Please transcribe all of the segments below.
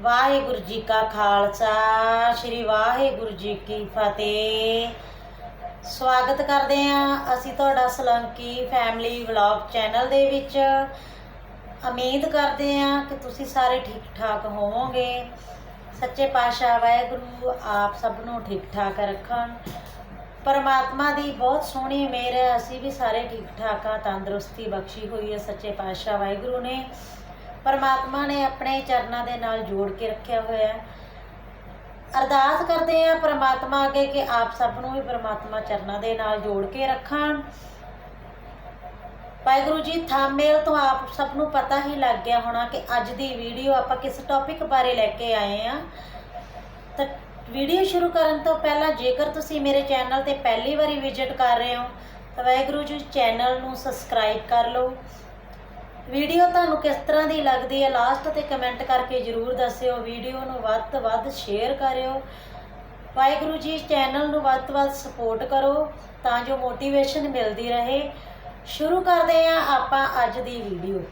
ਵਾਹਿਗੁਰੂ ਜੀ ਕਾ ਖਾਲਸਾ, ਸ੍ਰੀ ਵਾਹਿਗੁਰੂ ਜੀ ਕੀ ਫਤਿਹ। ਸਵਾਗਤ ਕਰਦੇ ਹਾਂ ਅਸੀਂ ਤੁਹਾਡਾ ਸਲੰਕੀ ਫੈਮਿਲੀ ਵਲੌਗ ਚੈਨਲ ਦੇ ਵਿੱਚ। ਉਮੀਦ ਕਰਦੇ ਹਾਂ ਕਿ ਤੁਸੀਂ ਸਾਰੇ ਠੀਕ ਠਾਕ ਹੋਵੋਗੇ। ਸੱਚੇ ਪਾਤਸ਼ਾਹ ਵਾਹਿਗੁਰੂ ਆਪ ਸਭ ਨੂੰ ਠੀਕ ਠਾਕ ਰੱਖਣ। ਪਰਮਾਤਮਾ ਦੀ ਬਹੁਤ ਸੋਹਣੀ ਮਿਹਰ ਹੈ, ਅਸੀਂ ਵੀ ਸਾਰੇ ਠੀਕ ਠਾਕ ਆ ਤੰਦਰੁਸਤੀ ਬਖਸ਼ੀ ਹੋਈ ਹੈ ਸੱਚੇ ਪਾਤਸ਼ਾਹ ਵਾਹਿਗੁਰੂ ਨੇ। ਪਰਮਾਤਮਾ ਨੇ ਆਪਣੇ ਚਰਨਾਂ ਦੇ ਨਾਲ ਜੋੜ ਕੇ ਰੱਖਿਆ ਹੋਇਆ ਹੈ। ਅਰਦਾਸ ਕਰਦੇ ਆ ਪਰਮਾਤਮਾ ਅੱਗੇ ਕਿ ਆਪ ਸਭ ਨੂੰ ਵੀ ਪਰਮਾਤਮਾ ਚਰਨਾਂ ਦੇ ਨਾਲ ਜੋੜ ਕੇ ਰੱਖਣ। ਵਾਹਿਗੁਰੂ ਜੀ ਥੰਬਨੇਲ ਤੋਂ ਆਪ ਸਭ ਨੂੰ ਪਤਾ ਹੀ ਲੱਗ ਗਿਆ ਹੋਣਾ ਕਿ ਅੱਜ ਦੀ ਵੀਡੀਓ ਆਪਾਂ ਕਿਸ ਟੌਪਿਕ ਬਾਰੇ ਲੈ ਕੇ ਆਏ ਆ ਤਾਂ ਵੀਡੀਓ ਸ਼ੁਰੂ ਕਰਨ ਤੋਂ ਪਹਿਲਾਂ ਜੇਕਰ ਤੁਸੀਂ ਮੇਰੇ ਚੈਨਲ ਤੇ ਪਹਿਲੀ ਵਾਰੀ ਵਿਜ਼ਿਟ ਕਰ ਰਹੇ ਹੋ, ਤਾਂ ਵਾਹਿਗੁਰੂ ਜੀ, ਚੈਨਲ ਨੂੰ ਸਬਸਕ੍ਰਾਈਬ ਕਰ ਲਓ। ਵੀਡੀਓ ਤੁਹਾਨੂੰ ਕਿਸ ਤਰ੍ਹਾਂ ਦੀ ਲੱਗਦੀ ਹੈ ਲਾਸਟ ਤੇ ਕਮੈਂਟ ਕਰਕੇ ਜਰੂਰ ਦੱਸਿਓ। ਵੀਡੀਓ ਨੂੰ ਵੱਧ ਤੋਂ ਵੱਧ ਸ਼ੇਅਰ ਕਰਿਓ। ਵਾਹਿਗੁਰੂ ਜੀ, ਚੈਨਲ ਨੂੰ ਵੱਧ ਤੋਂ ਵੱਧ ਸਪੋਰਟ ਕਰੋ ਤਾਂ ਜੋ ਮੋਟੀਵੇਸ਼ਨ ਮਿਲਦੀ ਰਹੇ। ਸ਼ੁਰੂ ਕਰਦੇ ਹਾਂ ਆਪਾਂ ਅੱਜ ਦੀ ਵੀਡੀਓ।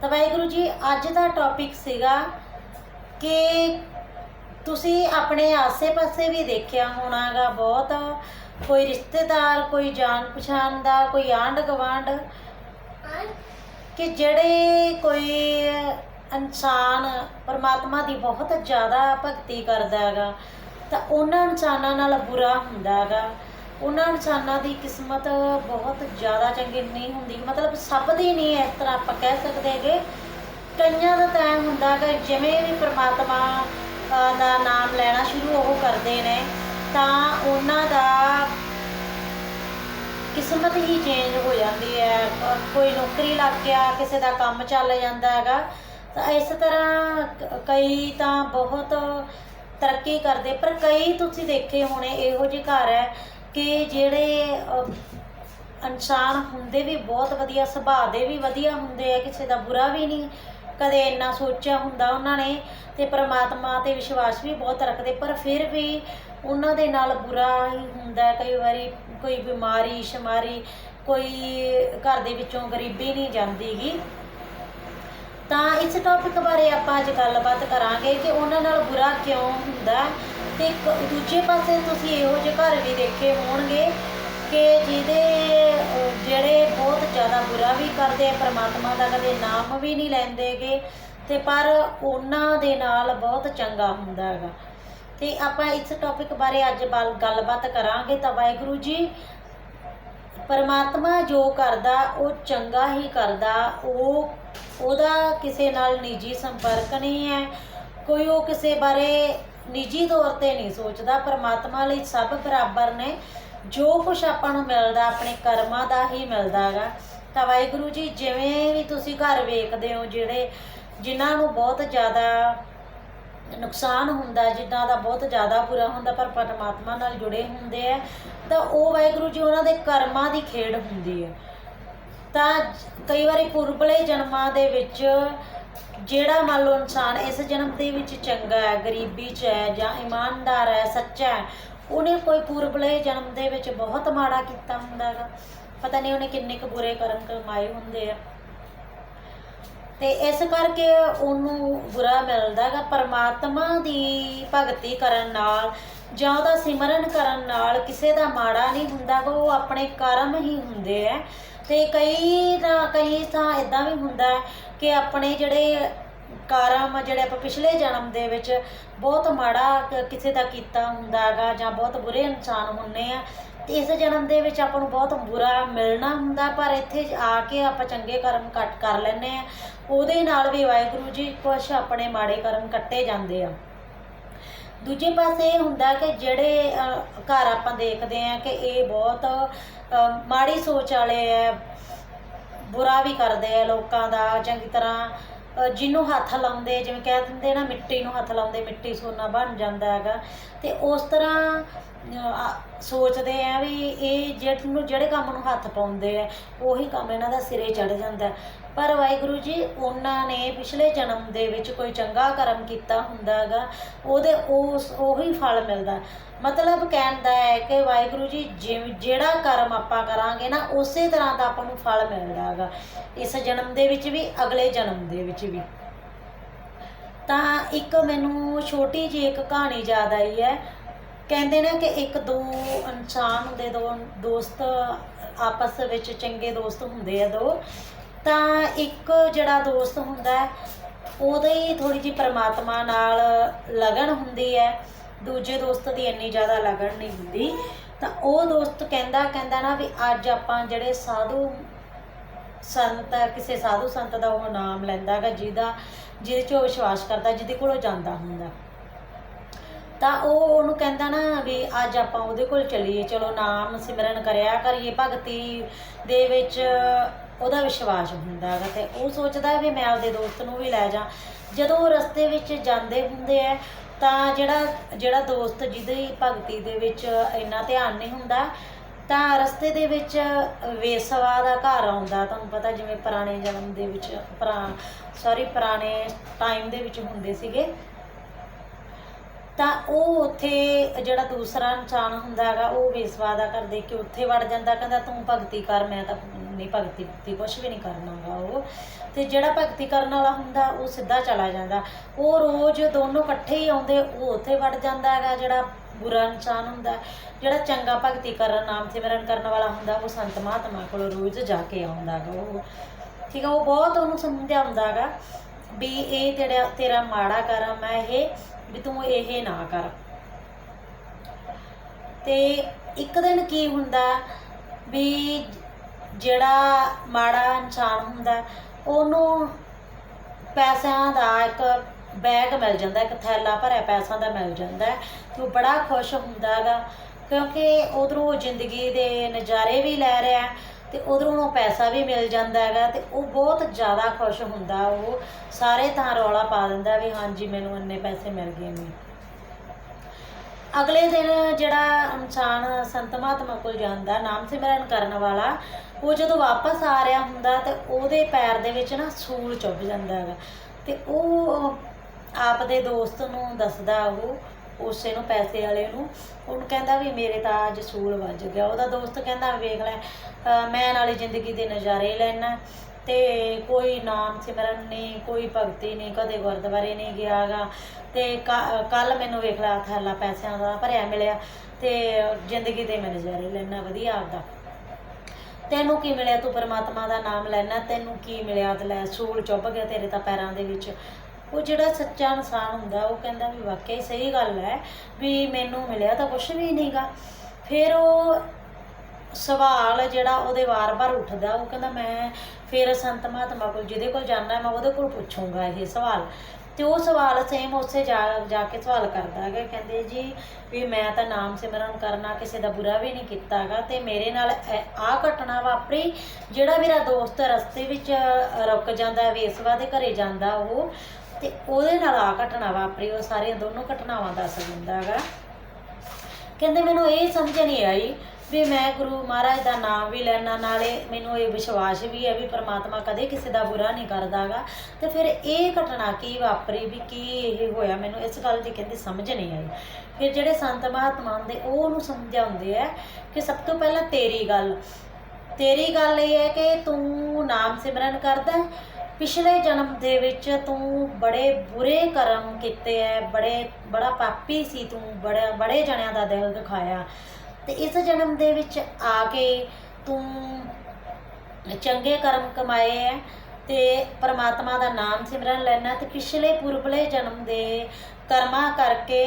ਤਾਂ ਵਾਹਿਗੁਰੂ ਜੀ, ਅੱਜ ਦਾ ਟੌਪਿਕ ਸੀਗਾ ਕਿ ਤੁਸੀਂ ਆਪਣੇ ਆਸੇ-ਪਾਸੇ ਵੀ ਦੇਖਿਆ ਹੋਣਾਗਾ ਬਹੁਤ। ਕੋਈ ਰਿਸ਼ਤੇਦਾਰ, ਕੋਈ ਜਾਣ ਪਛਾਣ ਦਾ, ਕੋਈ ਆਂਢ ਗੁਆਂਢ ਕਿ ਜਿਹੜੇ ਕੋਈ ਇਨਸਾਨ ਪਰਮਾਤਮਾ ਦੀ ਬਹੁਤ ਜ਼ਿਆਦਾ ਭਗਤੀ ਕਰਦਾ ਹੈਗਾ, ਤਾਂ ਉਹਨਾਂ ਇਨਸਾਨਾਂ ਨਾਲ ਬੁਰਾ ਹੁੰਦਾ ਹੈਗਾ। ਉਹਨਾਂ ਇਨਸਾਨਾਂ ਦੀ ਕਿਸਮਤ ਬਹੁਤ ਜ਼ਿਆਦਾ ਚੰਗੀ ਨਹੀਂ ਹੁੰਦੀ। ਮਤਲਬ ਸਭ ਦੀ ਨਹੀਂ ਇਸ ਤਰ੍ਹਾਂ ਆਪਾਂ ਕਹਿ ਸਕਦੇ ਹੈਗੇ। ਕਈਆਂ ਦਾ ਤਾਂ ਐਂ ਹੁੰਦਾ ਕਿ ਜਿਵੇਂ ਵੀ ਪਰਮਾਤਮਾ ਦਾ ਨਾਮ ਲੈਣਾ ਸ਼ੁਰੂ ਉਹ ਕਰਦੇ ਨੇ, ਤਾਂ ਉਹਨਾਂ ਦਾ ਕਿਸਮਤ ਹੀ ਚੇਂਜ ਹੋ ਜਾਂਦੀ ਹੈ। ਕੋਈ ਨੌਕਰੀ ਲੱਗ ਗਿਆ, ਕਿਸੇ ਦਾ ਕੰਮ ਚੱਲ ਜਾਂਦਾ ਹੈਗਾ, ਤਾਂ ਇਸ ਤਰ੍ਹਾਂ ਕਈ ਤਾਂ ਬਹੁਤ ਤਰੱਕੀ ਕਰਦੇ, ਪਰ ਕਈ ਤੁਸੀਂ ਦੇਖੇ ਹੋਣੇ, ਇਹੋ ਜਿਹੇ ਘਰ ਹੈ ਕਿ ਜਿਹੜੇ ਇਨਸਾਨ ਹੁੰਦੇ ਵੀ ਬਹੁਤ ਵਧੀਆ, ਸੁਭਾਅ ਦੇ ਵੀ ਵਧੀਆ ਹੁੰਦੇ ਆ, ਕਿਸੇ ਦਾ ਬੁਰਾ ਵੀ ਨਹੀਂ, ਕਦੇ ਇੰਨਾ ਸੋਚਿਆ ਹੁੰਦਾ ਉਹਨਾਂ ਨੇ, ਤੇ ਪ੍ਰਮਾਤਮਾ ਤੇ ਵਿਸ਼ਵਾਸ ਵੀ ਬਹੁਤ ਰੱਖਦੇ, ਪਰ ਫਿਰ ਵੀ ਉਹਨਾਂ ਦੇ ਨਾਲ ਬੁਰਾ ਹੀ ਹੁੰਦਾ ਕਈ ਵਾਰੀ ਕੋਈ ਬਿਮਾਰੀ, ਸ਼ਮਾਰੀ, ਕੋਈ ਘਰ ਦੇ ਵਿੱਚੋਂ ਗਰੀਬੀ ਨਹੀਂ ਜਾਂਦੀਗੀ। ਤਾਂ ਇਸ ਟੌਪਿਕ ਬਾਰੇ ਆਪਾਂ ਅੱਜ ਗੱਲਬਾਤ ਕਰਾਂਗੇ ਕਿ ਉਹਨਾਂ ਨਾਲ ਬੁਰਾ ਕਿਉਂ ਹੁੰਦਾ ਹੈ ਤੇ ਦੂਜੇ ਪਾਸੇ ਤੁਸੀਂ ਇਹੋ ਜਿਹੇ ਘਰ ਵੀ ਦੇਖੇ ਹੋਣਗੇ ਕਿ ਜਿਹਦੇ, ਜਿਹੜੇ ਬਹੁਤ ਜ਼ਿਆਦਾ ਬੁਰਾ ਵੀ ਕਰਦੇ ਆ, ਪ੍ਰਮਾਤਮਾ ਦਾ ਕਦੇ ਨਾਮ ਵੀ ਨਹੀਂ ਲੈਂਦੇਗੇ ਤੇ ਪਰ ਉਹਨਾਂ ਦੇ ਨਾਲ ਬਹੁਤ ਚੰਗਾ ਹੁੰਦਾ ਹੈਗਾ। ਤੇ ਆਪਾਂ ਇਸ ਟੌਪਿਕ ਬਾਰੇ ਅੱਜ ਬਲ- ਗੱਲਬਾਤ ਕਰਾਂਗੇ ਤਾਂ ਵਾਹਿਗੁਰੂ ਜੀ, ਪਰਮਾਤਮਾ ਜੋ ਕਰਦਾ, ਉਹ ਚੰਗਾ ਹੀ ਕਰਦਾ, ਉਹ, ਉਹਦਾ ਕਿਸੇ ਨਾਲ ਨਿੱਜੀ ਸੰਪਰਕ ਨਹੀਂ ਹੈ, ਕੋਈ ਉਹ ਕਿਸੇ ਬਾਰੇ ਨਿੱਜੀ ਤੌਰ ਤੇ ਨਹੀਂ ਸੋਚਦਾ, ਪਰਮਾਤਮਾ ਲਈ ਸਭ ਬਰਾਬਰ ਨੇ, ਜੋ ਕੁਝ ਆਪਾਂ ਨੂੰ ਮਿਲਦਾ, ਆਪਣੇ ਕਰਮਾਂ ਦਾ ਹੀ ਮਿਲਦਾ ਹੈਗਾ। ਤਾਂ ਵਾਹਿਗੁਰੂ ਜੀ, ਜਿਵੇਂ ਵੀ ਤੁਸੀਂ ਘਰ ਵੇਖਦੇ ਹੋ, ਜਿਹੜੇ, ਜਿਨ੍ਹਾਂ ਨੂੰ ਬਹੁਤ ਜ਼ਿਆਦਾ ਨੁਕਸਾਨ ਹੁੰਦਾ ਜਿਨ੍ਹਾਂ ਦਾ ਬਹੁਤ ਜ਼ਿਆਦਾ ਬੁਰਾ ਹੁੰਦਾ, ਪਰ ਪਰਮਾਤਮਾ ਨਾਲ ਜੁੜੇ ਹੁੰਦੇ ਆ, ਤਾਂ ਉਹ ਵਾਹਿਗੁਰੂ ਜੀ ਉਹਨਾਂ ਦੇ ਕਰਮਾਂ ਦੀ ਖੇਡ ਹੁੰਦੀ ਹੈ। ਤਾਂ ਕਈ ਵਾਰੀ ਪੁਰਬਲੇ ਜਨਮਾਂ ਦੇ ਵਿੱਚ ਜਿਹੜਾ ਮੰਨ ਲਓ ਇਨਸਾਨ ਇਸ ਜਨਮ ਦੇ ਵਿੱਚ ਚੰਗਾ ਹੈ, ਗਰੀਬੀ 'ਚ ਹੈ ਜਾਂ ਇਮਾਨਦਾਰ ਹੈ, ਸੱਚਾ ਹੈ, ਉਹਨੇ ਕੋਈ ਪੁਰਬਲੇ ਜਨਮ ਦੇ ਵਿੱਚ ਬਹੁਤ ਮਾੜਾ ਕੀਤਾ ਹੁੰਦਾ ਹੈਗਾ। ਪਤਾ ਨਹੀਂ ਉਹਨੇ ਕਿੰਨੇ ਕੁ ਬੁਰੇ ਕਰਮ ਕਮਾਏ ਹੁੰਦੇ ਆ। ਤੇ ਇਸ ਕਰਕੇ ਉਹਨੂੰ ਬੁਰਾ ਮਿਲਦਾ ਹੈਗਾ ਪਰਮਾਤਮਾ ਦੀ ਭਗਤੀ ਕਰਨ ਨਾਲ ਜਾਂ ਉਹਦਾ ਸਿਮਰਨ ਕਰਨ ਨਾਲ ਕਿਸੇ ਦਾ ਮਾੜਾ ਨਹੀਂ ਹੁੰਦਾ ਗਾ, ਉਹ ਆਪਣੇ ਕਰਮ ਹੀ ਹੁੰਦੇ ਆ। ਤੇ ਕਈ ਤਾਂ ਕਈ ਤਾਂ ਇਦਾਂ ਵੀ ਹੁੰਦਾ ਕਿ ਆਪਣੇ ਜਿਹੜੇ ਕਰਮ ਜਿਹੜੇ ਆਪਾਂ ਪਿਛਲੇ ਜਨਮ ਦੇ ਵਿੱਚ ਬਹੁਤ ਮਾੜਾ ਕਿਸੇ ਦਾ ਕੀਤਾ ਹੁੰਦਾ ਹੈਗਾ ਜਾਂ ਬਹੁਤ ਬੁਰੇ ਇਨਸਾਨ ਹੁੰਨੇ ਆ ਤੇ ਇਸ ਜਨਮ ਦੇ ਵਿੱਚ ਆਪਾਂ ਨੂੰ ਬਹੁਤ ਬੁਰਾ ਮਿਲਣਾ ਹੁੰਦਾ, ਪਰ ਇੱਥੇ ਆ ਕੇ ਆਪਾਂ ਚੰਗੇ ਕਰਮ ਕੱਟ ਕਰ ਲੈਨੇ ਆ ਉਹਦੇ ਨਾਲ ਵੀ ਵਾਹਿਗੁਰੂ ਜੀ ਕੁਛ ਆਪਣੇ ਮਾੜੇ ਕਰਮ ਕੱਟੇ ਜਾਂਦੇ ਆ। ਦੂਜੇ ਪਾਸੇ ਇਹ ਹੁੰਦਾ ਕਿ ਜਿਹੜੇ ਘਰ ਆਪਾਂ ਦੇਖਦੇ ਆ ਕਿ ਇਹ ਬਹੁਤ ਮਾੜੀ ਸੋਚ ਵਾਲੇ ਆ, ਬੁਰਾ ਵੀ ਕਰਦੇ ਆ ਲੋਕਾਂ ਦਾ, ਚੰਗੀ ਤਰ੍ਹਾਂ ਜਿਹਨੂੰ ਹੱਥ ਲਾਉਂਦੇ, ਜਿਵੇਂ ਕਹਿ ਦਿੰਦੇ ਨਾ, ਮਿੱਟੀ ਨੂੰ ਹੱਥ ਲਾਉਂਦੇ, ਮਿੱਟੀ ਸੋਨਾ ਬਣ ਜਾਂਦਾ ਹੈਗਾ। ਤੇ ਉਸ ਤਰ੍ਹਾਂ ਅ, ਸੋਚਦੇ ਆ ਵੀ ਇਹ ਜਿਹੜੇ ਜਿਹੜੇ ਕੰਮ ਨੂੰ ਹੱਥ ਪਾਉਂਦੇ ਆ ਉਹੀ ਕੰਮ ਇਹਨਾਂ ਦਾ ਸਿਰੇ ਚੜ ਜਾਂਦਾ ਹੈ। ਪਰ ਵਾਹਿਗੁਰੂ ਜੀ ਉਹਨਾਂ ਨੇ ਪਿਛਲੇ ਜਨਮ ਦੇ ਵਿੱਚ ਕੋਈ ਚੰਗਾ ਕਰਮ ਕੀਤਾ ਹੁੰਦਾ ਹੈਗਾ ਉਹਦੇ ਉਸ ਉਹੀ ਫਲ ਮਿਲਦਾ ਮਤਲਬ ਕਹਿਣ ਦਾ ਹੈ ਕਿ ਵਾਹਿਗੁਰੂ ਜੀ ਜਿਵ- ਜਿਹੜਾ ਕਰਮ ਆਪਾਂ ਕਰਾਂਗੇ ਨਾ ਉਸੇ ਤਰ੍ਹਾਂ ਦਾ ਆਪਾਂ ਨੂੰ ਫਲ ਮਿਲਦਾ ਹੈਗਾ। ਇਸ ਜਨਮ ਦੇ ਵਿੱਚ ਵੀ ਅਗਲੇ ਜਨਮ ਦੇ ਵਿੱਚ ਵੀ। ਤਾਂ ਇੱਕ ਮੈਨੂੰ ਛੋਟੀ ਜਿਹੀ ਇੱਕ ਕਹਾਣੀ ਯਾਦ ਆਈ ਹੈ। ਕਹਿੰਦੇ ਨੇ ਕਿ ਇੱਕ ਦੋ ਇਨਸਾਨ ਹੁੰਦੇ ਦੋ ਦੋਸਤ ਆਪਸ ਵਿੱਚ ਚੰਗੇ ਦੋਸਤ ਹੁੰਦੇ ਆ ਦੋ ਤਾਂ ਇੱਕ ਜਿਹੜਾ ਦੋਸਤ ਹੁੰਦਾ ਹੈ, ਉਹਦੀ ਥੋੜੀ ਜਿਹੀ ਪਰਮਾਤਮਾ ਨਾਲ ਲਗਨ ਹੁੰਦੀ ਹੈ ਦੂਜੇ ਦੋਸਤ ਦੀ ਇੰਨੀ ਜ਼ਿਆਦਾ ਲਗਨ ਨਹੀਂ ਹੁੰਦੀ ਤਾਂ ਉਹ ਦੋਸਤ ਕਹਿੰਦਾ ਕਹਿੰਦਾ ਨਾ ਵੀ ਅੱਜ ਆਪਾਂ ਜਿਹੜੇ ਸਾਧੂ ਸੰਤ ਹੈ, ਕਿਸੇ ਸਾਧੂ ਸੰਤ ਦਾ ਉਹ ਨਾਮ ਲੈਂਦਾ ਹੈਗਾ ਜਿਹਦਾ ਜਿਹਦੇ 'ਚ ਵਿਸ਼ਵਾਸ ਕਰਦਾ ਜਿਹਦੇ ਕੋਲੋਂ ਜਾਂਦਾ ਹੁੰਦਾ। ਤਾਂ ਉਹ ਉਹਨੂੰ ਕਹਿੰਦਾ ਨਾ ਵੀ ਅੱਜ ਆਪਾਂ ਉਹਦੇ ਕੋਲ ਚੱਲੀਏ। ਚਲੋ ਨਾਮ ਸਿਮਰਨ ਕਰਿਆ ਕਰੀਏ, ਭਗਤੀ ਦੇ ਵਿੱਚ ਉਹਦਾ ਵਿਸ਼ਵਾਸ ਹੁੰਦਾ ਹੈਗਾ ਤੇ ਉਹ ਸੋਚਦਾ ਵੀ ਮੈਂ ਆਪਦੇ ਦੋਸਤ ਨੂੰ ਵੀ ਲੈ ਜਾ। ਜਦੋਂ ਉਹ ਰਸਤੇ ਵਿੱਚ ਜਾਂਦੇ ਹੁੰਦੇ ਆ, ਤਾਂ ਜਿਹੜਾ ਜਿਹੜਾ ਦੋਸਤ ਜਿਹਦੀ ਭਗਤੀ ਦੇ ਵਿੱਚ ਇੰਨਾ ਧਿਆਨ ਨਹੀਂ ਹੁੰਦਾ, ਤਾਂ ਰਸਤੇ ਦੇ ਵਿੱਚ ਵੇਸਵਾ ਦਾ ਘਰ ਆਉਂਦਾ। ਤੁਹਾਨੂੰ ਪਤਾ ਜਿਵੇਂ ਪੁਰਾਣੇ ਜਨਮ ਦੇ ਵਿੱਚ, ਪੁਰਾ ਸੌਰੀ ਪੁਰਾਣੇ ਟਾਈਮ ਦੇ ਵਿੱਚ ਹੁੰਦੇ ਸੀਗੇ। ਤਾਂ ਉਹ ਉੱਥੇ ਜਿਹੜਾ ਦੂਸਰਾ ਇਨਸਾਨ ਹੁੰਦਾ ਹੈਗਾ, ਉਹ ਵੇਸਵਾ ਦਾ ਘਰ ਦੇਖ ਕੇ ਉੱਥੇ ਵੜ ਜਾਂਦਾ, ਕਹਿੰਦਾ ਤੂੰ ਭਗਤੀ ਕਰ, ਮੈਂ ਤਾਂ ਨਹੀਂ ਭਗਤੀ ਭਗਤੀ ਕੁਝ ਵੀ ਨਹੀਂ ਕਰਨਾਗਾ ਉਹ। ਤੇ ਜਿਹੜਾ ਭਗਤੀ ਕਰਨ ਵਾਲਾ ਹੁੰਦਾ, ਉਹ ਸਿੱਧਾ ਚਲਾ ਜਾਂਦਾ। ਉਹ ਰੋਜ਼ ਦੋਨੋਂ ਇਕੱਠੇ ਹੀ ਆਉਂਦੇ, ਉਹ ਉੱਥੇ ਵੜ ਜਾਂਦਾ ਹੈਗਾ, ਜਿਹੜਾ ਬੁਰਾ ਇਨਸਾਨ ਹੁੰਦਾ। ਜਿਹੜਾ ਚੰਗਾ ਭਗਤੀ ਕਰਨ, ਨਾਮ ਸਿਮਰਨ ਕਰਨ ਵਾਲਾ ਹੁੰਦਾ, ਉਹ ਸੰਤ ਮਹਾਤਮਾ ਕੋਲ ਰੋਜ਼ ਜਾ ਕੇ ਆਉਂਦਾ ਹੈਗਾ ਉਹ। ਠੀਕ ਹੈ ਉਹ ਬਹੁਤ ਉਹਨੂੰ ਸਮਝਾਉਂਦਾ ਹੈਗਾ ਵੀ ਇਹ ਤੇਰਾ ਤੇਰਾ ਮਾੜਾ ਕਰਮ ਹੈ, ਇਹ ਵੀ ਤੂੰ ਇਹ ਨਾ ਕਰ। ਤੇ ਇੱਕ ਦਿਨ ਕੀ ਹੁੰਦਾ ਵੀ ਜਿਹੜਾ ਮਾੜਾ ਇਨਸਾਨ ਹੁੰਦਾ, ਉਹਨੂੰ ਪੈਸਿਆਂ ਦਾ ਇੱਕ ਬੈਗ ਮਿਲ ਜਾਂਦਾ, ਇੱਕ ਥੈਲਾ ਭਰਿਆ ਪੈਸਿਆਂ ਦਾ ਮਿਲ ਜਾਂਦਾ ਹੈ ਤੇ ਉਹ ਬੜਾ ਖੁਸ਼ ਹੁੰਦਾ ਹੈਗਾ ਕਿਉਂਕਿ ਉਧਰੋਂ ਜ਼ਿੰਦਗੀ ਦੇ ਨਜ਼ਾਰੇ ਵੀ ਲੈ ਰਿਹਾ ਤੇ ਉਧਰੋਂ ਪੈਸਾ ਵੀ ਮਿਲ ਜਾਂਦਾ ਹੈਗਾ ਤੇ ਉਹ ਬਹੁਤ ਜ਼ਿਆਦਾ ਖੁਸ਼ ਹੁੰਦਾ, ਉਹ ਸਾਰੇ ਤਾਂ ਰੌਲਾ ਪਾ ਦਿੰਦਾ ਵੀ ਹਾਂਜੀ, ਮੈਨੂੰ ਇੰਨੇ ਪੈਸੇ ਮਿਲ ਗਏ ਨੇ। ਅਗਲੇ ਦਿਨ ਜਿਹੜਾ ਇਨਸਾਨ ਸੰਤ ਮਹਾਤਮਾ ਕੋਲ ਜਾਂਦਾ, ਨਾਮ ਸਿਮਰਨ ਕਰਨ ਵਾਲਾ, ਉਹ ਜਦੋਂ ਵਾਪਸ ਆ ਰਿਹਾ ਹੁੰਦਾ ਤੇ ਉਹਦੇ ਪੈਰ ਦੇ ਵਿੱਚ ਨਾ ਸੂਲ ਚੁੱਭ ਜਾਂਦਾ ਹੈਗਾ ਤੇ ਉਹ ਆਪਦੇ ਦੋਸਤ ਨੂੰ ਦੱਸਦਾ ਉਹ ਉਸੇ ਨੂੰ ਪੈਸੇ ਵਾਲੇ ਨੂੰ ਉਹਨੂੰ ਕਹਿੰਦਾ ਵੀ ਮੇਰੇ ਤਾਂ ਅੱਜ ਸੂਲ ਵੱਜ ਗਿਆ। ਉਹਦਾ ਦੋਸਤ ਕਹਿੰਦਾ, ਵੇਖ ਲੈ ਮੈਂ ਨਾਲੇ ਜ਼ਿੰਦਗੀ ਦੇ ਨਜ਼ਾਰੇ ਲੈਣਾ ਤੇ ਕੋਈ ਨਾਮ ਸਿਮਰਨ ਨਹੀਂ, ਕੋਈ ਭਗਤੀ ਨਹੀਂ, ਕਦੇ ਗੁਰਦੁਆਰੇ ਨਹੀਂ ਗਿਆਗਾ ਤੇ ਕੱਲ ਮੈਨੂੰ ਵੇਖ ਲਿਆ ਥੈਲਾ ਪੈਸਿਆਂ ਦਾ ਭਰਿਆ ਮਿਲਿਆ। ਤੇ ਜ਼ਿੰਦਗੀ ਦੇ ਮੈਂ ਨਜ਼ਾਰੇ ਲੈਣਾ ਵਧੀਆ ਆਪਦਾ। ਤੈਨੂੰ ਕੀ ਮਿਲਿਆ? ਤੂੰ ਪਰਮਾਤਮਾ ਦਾ ਨਾਮ ਲੈਣਾ ਤੈਨੂੰ ਕੀ ਮਿਲਿਆ? ਤੇ ਲੈ, ਸੂਲ ਚੁੱਭ ਗਿਆ ਤੇਰੇ ਤਾਂ ਪੈਰਾਂ ਦੇ ਵਿੱਚ। ਉਹ ਜਿਹੜਾ ਸੱਚਾ ਇਨਸਾਨ ਹੁੰਦਾ, ਉਹ ਕਹਿੰਦਾ ਵੀ ਵਾਕਈ ਸਹੀ ਗੱਲ ਹੈ ਵੀ ਮੈਨੂੰ ਮਿਲਿਆ ਤਾਂ ਕੁਝ ਵੀ ਨਹੀਂਗਾ ਫਿਰ ਉਹ ਸਵਾਲ ਜਿਹੜਾ ਉਹਦੇ ਵਾਰ-ਵਾਰ ਉੱਠਦਾ, ਉਹ ਕਹਿੰਦਾ ਮੈਂ ਫਿਰ ਸੰਤ ਮਹਾਤਮਾ ਕੋਲ ਜਿਹਦੇ ਕੋਲ ਜਾਣਾ ਮੈਂ ਉਹਦੇ ਕੋਲ ਪੁੱਛੂੰਗਾ ਇਹ ਸਵਾਲ। ਤੇ ਉਹ ਸਵਾਲ ਸੇਮ ਉਸੇ ਜਾ ਜਾ ਕੇ ਸਵਾਲ ਕਰਦਾ ਹੈਗਾ, ਕਹਿੰਦੇ ਜੀ ਵੀ ਮੈਂ ਤਾਂ ਨਾਮ ਸਿਮਰਨ ਕਰਨਾ ਕਿਸੇ ਦਾ ਬੁਰਾ ਵੀ ਨਹੀਂ ਕੀਤਾਗਾ ਤੇ ਮੇਰੇ ਨਾਲ ਆ ਘਟਨਾ ਵਾਪਰੀ, ਜਿਹੜਾ ਮੇਰਾ ਦੋਸਤ ਰਸਤੇ ਵਿੱਚ ਰੁਕ ਜਾਂਦਾ, ਵੇਸਵਾ ਦੇ ਘਰੇ ਜਾਂਦਾ ਉਹ ਤੇ ਉਹਦੇ ਨਾਲ ਆ ਘਟਨਾ ਵਾਪਰੀ, ਉਹ ਸਾਰੀਆਂ ਦੋਨੋਂ ਘਟਨਾਵਾਂ ਦੱਸ ਦਿੰਦਾ ਹੈਗਾ। ਕਹਿੰਦੇ ਮੈਨੂੰ ਇਹ ਸਮਝ ਨਹੀਂ ਆਈ ਵੀ ਮੈਂ ਗੁਰੂ ਮਹਾਰਾਜ ਦਾ ਨਾਮ ਵੀ ਲੈਣਾ ਨਾਲੇ ਮੈਨੂੰ ਇਹ ਵਿਸ਼ਵਾਸ ਵੀ ਹੈ ਵੀ ਪ੍ਰਮਾਤਮਾ ਕਦੇ ਕਿਸੇ ਦਾ ਬੁਰਾ ਨਹੀਂ ਕਰਦਾਗਾ ਤੇ ਫਿਰ ਇਹ ਘਟਨਾ ਕੀ ਵਾਪਰੀ, ਵੀ ਕੀ ਇਹ ਹੋਇਆ, ਮੈਨੂੰ ਇਸ ਗੱਲ ਦੀ ਕਹਿੰਦੇ ਸਮਝ ਨਹੀਂ ਆਈ। ਫਿਰ ਜਿਹੜੇ ਸੰਤ ਮਹਾਤਮਾ ਹੁੰਦੇ, ਉਹ ਉਹਨੂੰ ਸਮਝਾਉਂਦੇ ਆ ਕਿ ਸਭ ਤੋਂ ਪਹਿਲਾਂ ਤੇਰੀ ਗੱਲ। ਤੇਰੀ ਗੱਲ ਇਹ ਹੈ ਕਿ ਤੂੰ ਨਾਮ ਸਿਮਰਨ ਕਰਦਾ ਪਿਛਲੇ ਜਨਮ ਦੇ ਵਿੱਚ ਤੂੰ ਬੜੇ ਬੁਰੇ ਕਰਮ ਕੀਤੇ ਐ, ਬੜੇ, ਬੜਾ ਪਾਪੀ ਸੀ ਤੂੰ, ਬੜੇ ਬੜੇ ਜਣਿਆਂ ਦਾ ਦਿਲ ਦਿਖਾਇਆ। ਤੇ ਇਸ ਜਨਮ ਦੇ ਵਿੱਚ ਆ ਕੇ ਤੂੰ ਚੰਗੇ ਕਰਮ ਕਮਾਏ ਐ ਤੇ ਪ੍ਰਮਾਤਮਾ ਦਾ ਨਾਮ ਸਿਮਰਨ ਲੈਣਾ ਤੇ ਪਿਛਲੇ ਪੁਰਬਲੇ ਜਨਮ ਦੇ ਕਰਮਾਂ ਕਰਕੇ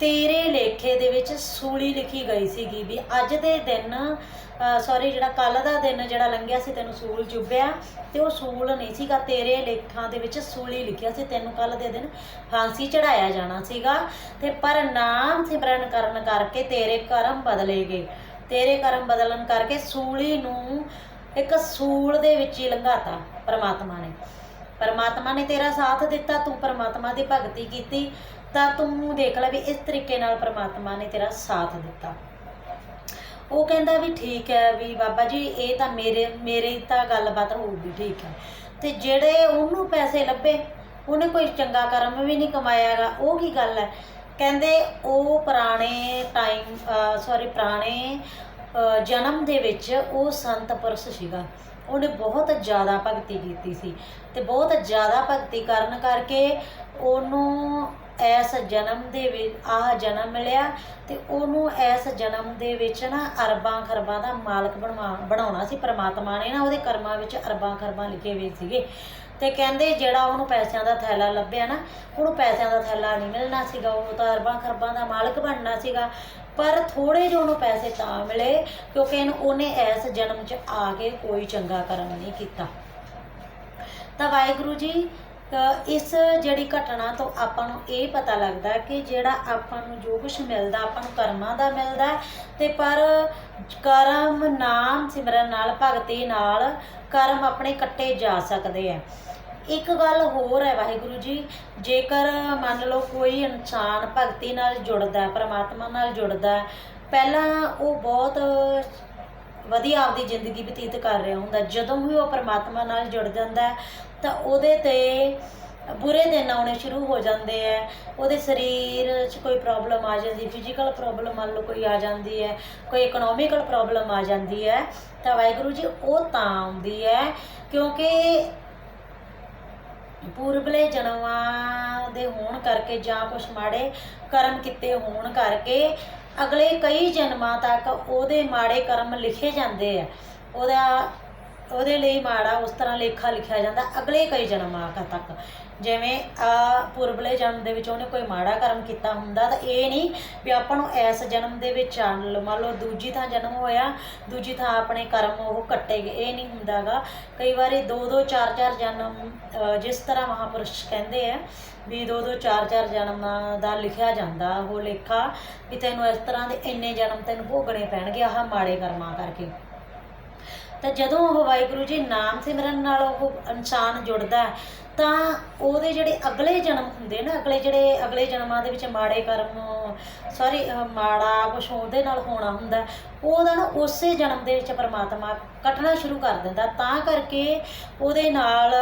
ਤੇਰੇ ਲੇਖੇ ਦੇ ਵਿੱਚ ਸੂਲੀ ਲਿਖੀ ਗਈ ਸੀਗੀ ਵੀ ਅੱਜ ਦੇ ਦਿਨ ਸੌਰੀ ਜਿਹੜਾ ਕੱਲ ਦਾ ਦਿਨ ਜਿਹੜਾ ਲੰਘਿਆ ਸੀ, ਤੈਨੂੰ ਸੂਲ ਚੁੱਭਿਆ ਤੇ ਉਹ ਸੂਲ ਨਹੀਂ ਸੀਗਾ, ਤੇਰੇ ਲੇਖਾਂ ਦੇ ਵਿੱਚ ਸੂਲੀ ਲਿਖਿਆ ਸੀ, ਤੈਨੂੰ ਕੱਲ ਦੇ ਦਿਨ ਫਾਂਸੀ ਚੜਾਇਆ ਜਾਣਾ ਸੀਗਾ ਤੇ ਪਰ ਨਾਮ ਸਿਮਰਨ ਕਰਨ ਕਰਕੇ ਤੇਰੇ ਕਰਮ ਬਦਲੇ ਗਏ। ਤੇਰੇ ਕਰਮ ਬਦਲਣ ਕਰਕੇ ਸੂਲੀ ਨੂੰ ਇੱਕ ਸੂਲ ਦੇ ਵਿੱਚ ਹੀ ਲੰਘਾਤਾ ਪਰਮਾਤਮਾ ਨੇ। ਪਰਮਾਤਮਾ ਨੇ ਤੇਰਾ ਸਾਥ ਦਿੱਤਾ, ਤੂੰ ਪਰਮਾਤਮਾ ਦੀ ਭਗਤੀ ਕੀਤੀ, ਤਾਂ ਤੂੰ ਦੇਖ ਲੈ ਵੀ ਇਸ ਤਰੀਕੇ ਨਾਲ ਪਰਮਾਤਮਾ ਨੇ ਤੇਰਾ ਸਾਥ ਦਿੱਤਾ। ਉਹ ਕਹਿੰਦਾ ਵੀ ਠੀਕ ਹੈ ਵੀ ਬਾਬਾ ਜੀ, ਇਹ ਤਾਂ ਮੇਰੇ ਮੇਰੇ ਤਾਂ ਗੱਲਬਾਤ ਹੋਊਗੀ ਠੀਕ ਹੈ। ਤੇ ਜਿਹੜੇ ਉਹਨੂੰ ਪੈਸੇ ਲੱਭੇ, ਉਹਨੇ ਕੋਈ ਚੰਗਾ ਕਰਮ ਵੀ ਨਹੀਂ ਕਮਾਇਆਗਾ, ਉਹ ਕੀ ਗੱਲ ਹੈ? ਕਹਿੰਦੇ ਉਹ ਪੁਰਾਣੇ ਟਾਈਮ ਸੌਰੀ ਪੁਰਾਣੇ ਜਨਮ ਦੇ ਵਿੱਚ ਉਹ ਸੰਤ ਪੁਰਸ਼ ਸੀਗਾ। ਉਹਨੇ ਬਹੁਤ ਜ਼ਿਆਦਾ ਭਗਤੀ ਕੀਤੀ ਸੀ ਤੇ ਬਹੁਤ ਜ਼ਿਆਦਾ ਭਗਤੀ ਕਰਨ ਕਰਕੇ ਉਹਨੂੰ ਇਸ ਜਨਮ ਦੇ ਵਿੱਚ ਆਹ ਜਨਮ ਮਿਲਿਆ ਤੇ ਉਹਨੂੰ ਇਸ ਜਨਮ ਦੇ ਵਿੱਚ ਨਾ ਅਰਬਾਂ ਖਰਬਾਂ ਦਾ ਮਾਲਕ ਬਣਵਾ, ਬਣਾਉਣਾ ਸੀ, ਪ੍ਰਮਾਤਮਾ ਨੇ ਨਾ ਉਹਦੇ ਕਰਮਾਂ ਵਿੱਚ ਅਰਬਾਂ ਖਰਬਾਂ ਲਿਖੇ ਹੋਏ ਸੀਗੇ। ਤੇ ਕਹਿੰਦੇ ਜਿਹੜਾ ਉਹਨੂੰ ਪੈਸਿਆਂ ਦਾ ਥੈਲਾ ਲੱਭਿਆ ਨਾ, ਉਹਨੂੰ ਪੈਸਿਆਂ ਦਾ ਥੈਲਾ ਨਹੀਂ ਮਿਲਣਾ ਸੀਗਾ ਉਹ ਤਾਂ ਅਰਬਾਂ ਖਰਬਾਂ ਦਾ ਮਾਲਕ ਬਣਨਾ ਸੀਗਾ। ਪਰ ਥੋੜੇ ਜਿਹੇ ਉਹਨੂੰ ਪੈਸੇ ਤਾਂ ਮਿਲੇ, ਕਿਉਂਕਿ ਇਹਨੂੰ ਉਹਨੇ ਇਸ ਜਨਮ 'ਚ ਆ ਕੇ ਕੋਈ ਚੰਗਾ ਕਰਮ ਨਹੀਂ ਕੀਤਾ। ਤਾਂ ਵਾਹਿਗੁਰੂ ਜੀ ਇਸ ਜਿਹੜੀ ਘਟਨਾ ਤੋਂ ਆਪਾਂ ਨੂੰ ਇਹ ਪਤਾ ਲੱਗਦਾ ਕਿ ਜਿਹੜਾ ਆਪਾਂ ਨੂੰ ਜੋ ਕੁਝ ਮਿਲਦਾ, ਆਪਾਂ ਨੂੰ ਕਰਮਾਂ ਦਾ ਮਿਲਦਾ ਹੈ, ਤੇ ਪਰ ਕਰਮ ਨਾਮ ਸਿਮਰਨ ਨਾਲ, ਭਗਤੀ ਨਾਲ ਕਰਮ ਆਪਣੇ ਕੱਟੇ ਜਾ ਸਕਦੇ ਆ ਇੱਕ ਗੱਲ ਹੋਰ ਹੈ ਵਾਹਿਗੁਰੂ ਜੀ, ਜੇਕਰ ਮੰਨ ਲਓ ਕੋਈ ਇਨਸਾਨ ਭਗਤੀ ਨਾਲ ਜੁੜਦਾ ਹੈ, ਪ੍ਰਮਾਤਮਾ ਨਾਲ ਜੁੜਦਾ ਹੈ, ਪਹਿਲਾਂ ਉਹ ਬਹੁਤ ਵਧੀਆ ਆਪਦੀ ਜ਼ਿੰਦਗੀ ਬਤੀਤ ਕਰ ਰਿਹਾ ਹੁੰਦਾ, ਜਦੋਂ ਵੀ ਉਹ ਪਰਮਾਤਮਾ ਨਾਲ ਜੁੜ ਜਾਂਦਾ ਤਾਂ ਉਹਦੇ ਤੇ ਬੁਰੇ ਦਿਨ ਆਉਣੇ ਸ਼ੁਰੂ ਹੋ ਜਾਂਦੇ ਹੈ, ਉਹਦੇ ਸਰੀਰ 'ਚ ਕੋਈ ਪ੍ਰੋਬਲਮ ਆ ਜਾਂਦੀ ਫਿਜ਼ੀਕਲ ਪ੍ਰੋਬਲਮ ਮੰਨ ਲਓ ਕੋਈ ਆ ਜਾਂਦੀ ਹੈ, ਕੋਈ ਇਕਨੋਮਿਕਲ ਪ੍ਰੋਬਲਮ ਆ ਜਾਂਦੀ ਹੈ, ਤਾਂ ਵਾਹਿਗੁਰੂ ਜੀ ਉਹ ਤਾਂ ਆਉਂਦੀ ਹੈ, ਕਿਉਂਕਿ ਪੂਰਬਲੇ ਜਨਮਾਂ ਦੇ ਹੋਣ ਕਰਕੇ ਜਾਂ ਕੁਛ ਮਾੜੇ ਕਰਮ ਕੀਤੇ ਹੋਣ ਕਰਕੇ ਅਗਲੇ ਕਈ ਜਨਮਾਂ ਤੱਕ ਉਹਦੇ ਮਾੜੇ ਕਰਮ ਲਿਖੇ ਜਾਂਦੇ ਆ। ਉਹਦਾ ਉਹਦੇ ਲਈ ਮਾੜਾ ਉਸ ਤਰ੍ਹਾਂ ਲੇਖਾ ਲਿਖਿਆ ਜਾਂਦਾ ਅਗਲੇ ਕਈ ਜਨਮਾਂ ਤੱਕ। ਜਿਵੇਂ ਆ ਪੁਰਬਲੇ ਜਨਮ ਦੇ ਵਿੱਚ ਉਹਨੇ ਕੋਈ ਮਾੜਾ ਕਰਮ ਕੀਤਾ ਹੁੰਦਾ ਤਾਂ ਇਹ ਨਹੀਂ ਵੀ ਆਪਾਂ ਨੂੰ ਇਸ ਜਨਮ ਦੇ ਵਿੱਚ ਆ ਲਓ ਮੰਨ ਲਓ ਦੂਜੀ ਥਾਂ ਜਨਮ ਹੋਇਆ, ਦੂਜੀ ਥਾਂ ਆਪਣੇ ਕਰਮ ਉਹ ਕੱਟੇ ਗਏ, ਇਹ ਨਹੀਂ ਹੁੰਦਾਗਾ। ਕਈ ਵਾਰੀ ਦੋ ਦੋ ਚਾਰ ਚਾਰ ਜਨਮ ਜਿਸ ਤਰ੍ਹਾਂ ਮਹਾਪੁਰਸ਼ ਕਹਿੰਦੇ ਆ ਵੀ ਦੋ ਦੋ ਚਾਰ ਚਾਰ ਜਨਮ ਦਾ ਲਿਖਿਆ ਜਾਂਦਾ ਉਹ ਲੇਖਾ ਵੀ ਤੈਨੂੰ ਇਸ ਤਰ੍ਹਾਂ ਦੇ ਇੰਨੇ ਜਨਮ ਤੈਨੂੰ ਭੋਗਣੇ ਪੈਣਗੇ, ਆਹ ਮਾੜੇ ਕਰਮਾਂ ਕਰਕੇ। ਤਾਂ ਜਦੋਂ ਉਹ ਵਾਹਿਗੁਰੂ ਜੀ ਨਾਮ ਸਿਮਰਨ ਨਾਲ ਉਹ ਇਨਸਾਨ ਜੁੜਦਾ ਤਾਂ ਉਹਦੇ ਜਿਹੜੇ ਅਗਲੇ ਜਨਮ ਹੁੰਦੇ ਨਾ, ਅਗਲੇ ਜਿਹੜੇ ਅਗਲੇ ਜਨਮਾਂ ਦੇ ਵਿੱਚ ਮਾੜੇ ਕਰਮ ਸੌਰੀ ਮਾੜਾ ਕੁਛ ਉਹਦੇ ਨਾਲ ਹੋਣਾ ਹੁੰਦਾ, ਉਹਦਾ ਨਾ ਉਸੇ ਜਨਮ ਦੇ ਵਿੱਚ ਪਰਮਾਤਮਾ ਕੱਟਣਾ ਸ਼ੁਰੂ ਕਰ ਦਿੰਦਾ, ਤਾਂ ਕਰਕੇ ਉਹਦੇ ਨਾਲ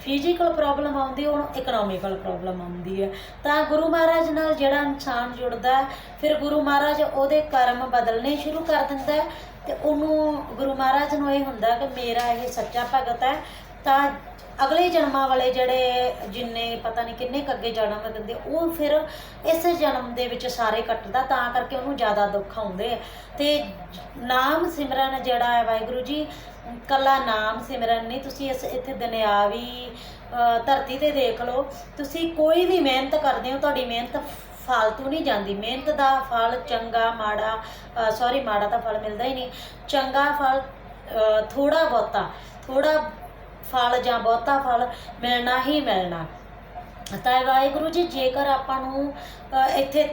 ਫਿਜ਼ੀਕਲ ਪ੍ਰੋਬਲਮ ਆਉਂਦੀ, ਉਹਨੂੰ ਇਕਨੋਮਿਕਲ ਪ੍ਰੋਬਲਮ ਆਉਂਦੀ ਹੈ। ਤਾਂ ਗੁਰੂ ਮਹਾਰਾਜ ਨਾਲ ਜਿਹੜਾ ਇਨਸਾਨ ਜੁੜਦਾ ਫਿਰ ਗੁਰੂ ਮਹਾਰਾਜ ਉਹਦੇ ਕਰਮ ਬਦਲਨੇ ਸ਼ੁਰੂ ਕਰ ਦਿੰਦਾ ਤੇ ਉਹਨੂੰ ਗੁਰੂ ਮਹਾਰਾਜ ਨੂੰ ਇਹ ਹੁੰਦਾ ਕਿ ਮੇਰਾ ਇਹ ਸੱਚਾ ਭਗਤ ਹੈ, ਤਾਂ ਅਗਲੇ ਜਨਮਾਂ ਵਾਲੇ ਜਿਹੜੇ ਜਿੰਨੇ ਪਤਾ ਨਹੀਂ ਕਿੰਨੇ ਕੁ ਅੱਗੇ ਜਨਮ ਦਿੰਦੇ, ਉਹ ਫਿਰ ਇਸ ਜਨਮ ਦੇ ਵਿੱਚ ਸਾਰੇ ਕੱਟਦਾ, ਤਾਂ ਕਰਕੇ ਉਹਨੂੰ ਜ਼ਿਆਦਾ ਦੁੱਖ ਆਉਂਦੇ ਆ। ਤੇ ਨਾਮ ਸਿਮਰਨ ਜਿਹੜਾ ਹੈ ਵਾਹਿਗੁਰੂ ਜੀ, ਕੱਲਾ ਨਾਮ ਸਿਮਰਨ ਨਹੀਂ, ਤੁਸੀਂ ਇਸ ਇੱਥੇ ਦੁਨਿਆਵੀ ਧਰਤੀ ਤੇ ਦੇਖ ਲਓ, ਤੁਸੀਂ ਕੋਈ ਵੀ ਮਿਹਨਤ ਕਰਦੇ ਹੋ, ਤੁਹਾਡੀ ਮਿਹਨਤ ਫਾਲਤੂ ਨਹੀਂ ਜਾਂਦੀ, ਮਿਹਨਤ ਦਾ ਫਲ ਚੰਗਾ, ਮਾੜਾ ਸੌਰੀ ਮਾੜਾ ਤਾਂ ਫਲ ਮਿਲਦਾ ਹੀ ਨਹੀਂ। ਚੰਗਾ ਫਲ ਥੋੜਾ ਬਹੁਤਾ ਥੋੜਾ ਫਲ ਜਾਂ ਬਹੁਤਾ ਫਲ ਮਿਲਣਾ ਹੀ ਮਿਲਣਾ। ਤਾਂ ਵਾਹਿਗੁਰੂ ਜੀ, ਜੇਕਰ ਆਪਾਂ ਨੂੰ ਇੱਥੇ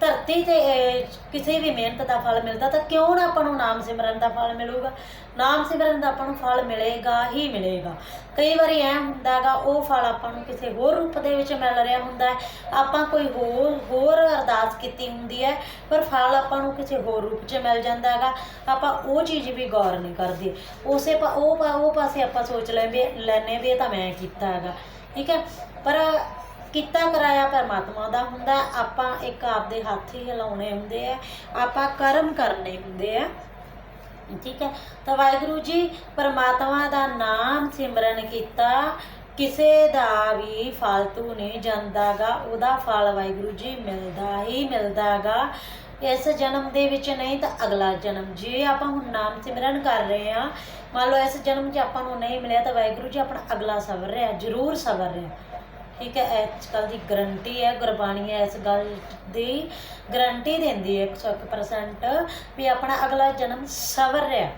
ਧਰਤੀ ਤੇ ਅਹ, ਕਿਸੇ ਵੀ ਮਿਹਨਤ ਦਾ ਫਲ ਮਿਲਦਾ ਤਾਂ ਕਿਉਂ ਨਾ ਆਪਾਂ ਨੂੰ ਨਾਮ ਸਿਮਰਨ ਦਾ ਫਲ ਮਿਲੂਗਾ? ਨਾਮ ਸਿਮਰਨ ਦਾ ਆਪਾਂ ਨੂੰ ਫਲ ਮਿਲੇਗਾ ਹੀ ਮਿਲੇਗਾ। ਕਈ ਵਾਰੀ ਐ ਹੁੰਦਾਗਾ ਉਹ ਫਲ ਆਪਾਂ ਨੂੰ ਕਿਸੇ ਹੋਰ ਰੂਪ ਦੇ ਵਿੱਚ ਮਿਲ ਰਿਹਾ ਹੁੰਦਾ ਹੈ। ਆਪਾਂ ਕੋਈ ਹੋਰ ਹੋਰ ਅਰਦਾਸ ਕੀਤੀ ਹੁੰਦੀ ਹੈ ਪਰ ਫਲ ਆਪਾਂ ਨੂੰ ਕਿਸੇ ਹੋਰ ਰੂਪ 'ਚ ਮਿਲ ਜਾਂਦਾ ਹੈਗਾ। ਆਪਾਂ ਉਹ ਚੀਜ਼ ਵੀ ਗੌਰ ਨਹੀਂ ਕਰਦੇ। ਉਸੇ ਪਾ- ਉਹ ਪਾ- ਉਹ ਪਾਸੇ ਆਪਾਂ ਸੋਚ ਲੈਂਦੇ ਲੈਨੇ ਵੀ ਇਹ ਤਾਂ ਮੈਂ ਕੀਤਾ ਹੈਗਾ। ਠੀਕ ਹੈ? ਪਰ ਕੀਤਾ ਕਰਾਇਆ ਪਰਮਾਤਮਾ ਦਾ ਹੁੰਦਾ, ਆਪਾਂ ਇੱਕ ਆਪਦੇ ਹੱਥ ਹੀ ਹਿਲਾਉਣੇ ਹੁੰਦੇ ਆ, ਆਪਾਂ ਕਰਮ ਕਰਨੇ ਹੁੰਦੇ ਆ। ਠੀਕ ਹੈ, ਤਾਂ ਵਾਹਿਗੁਰੂ ਜੀ, ਪਰਮਾਤਮਾ ਦਾ ਨਾਮ ਸਿਮਰਨ ਕੀਤਾ, ਕਿਸੇ ਦਾ ਵੀ ਫालतू ਨਹੀਂ ਜਾਂਦਾਗਾ, ਉਹਦਾ ਫਲ ਵਾਹਿਗੁਰੂ ਜੀ ਮਿਲਦਾ ਹੀ ਮਿਲਦਾਗਾ। ਇਸ ਜਨਮ ਦੇ ਵਿੱਚ ਨਹੀਂ ਤਾਂ ਅਗਲਾ ਜਨਮ, ਜੇ ਆਪਾਂ ਹੁਣ ਨਾਮ ਸਿਮਰਨ ਕਰ ਰਹੇ ਆ ਮੰਨ ਲਓ ਇਸ ਜਨਮ 'ਚ ਆਪਾਂ ਨੂੰ ਨਹੀਂ ਮਿਲਿਆ, ਤਾਂ ਵਾਹਿਗੁਰੂ ਜੀ ਆਪਣਾ ਅਗਲਾ ਸਬਰ ਰਿਹਾ, ਜ਼ਰੂਰ ਸਬਰ ਰਿਹਾ। ਠੀਕ ਹੈ ਅੱਜ ਕੱਲ੍ਹ ਦੀ ਗਰੰਟੀ ਹੈ, ਗੁਰਬਾਣੀ ਇਸ ਗੱਲ ਦੀ ਗਰੰਟੀ ਦਿੰਦੀ ਹੈ 100% ਵੀ ਆਪਣਾ ਅਗਲਾ ਜਨਮ ਸਵਰ ਰਿਹਾ।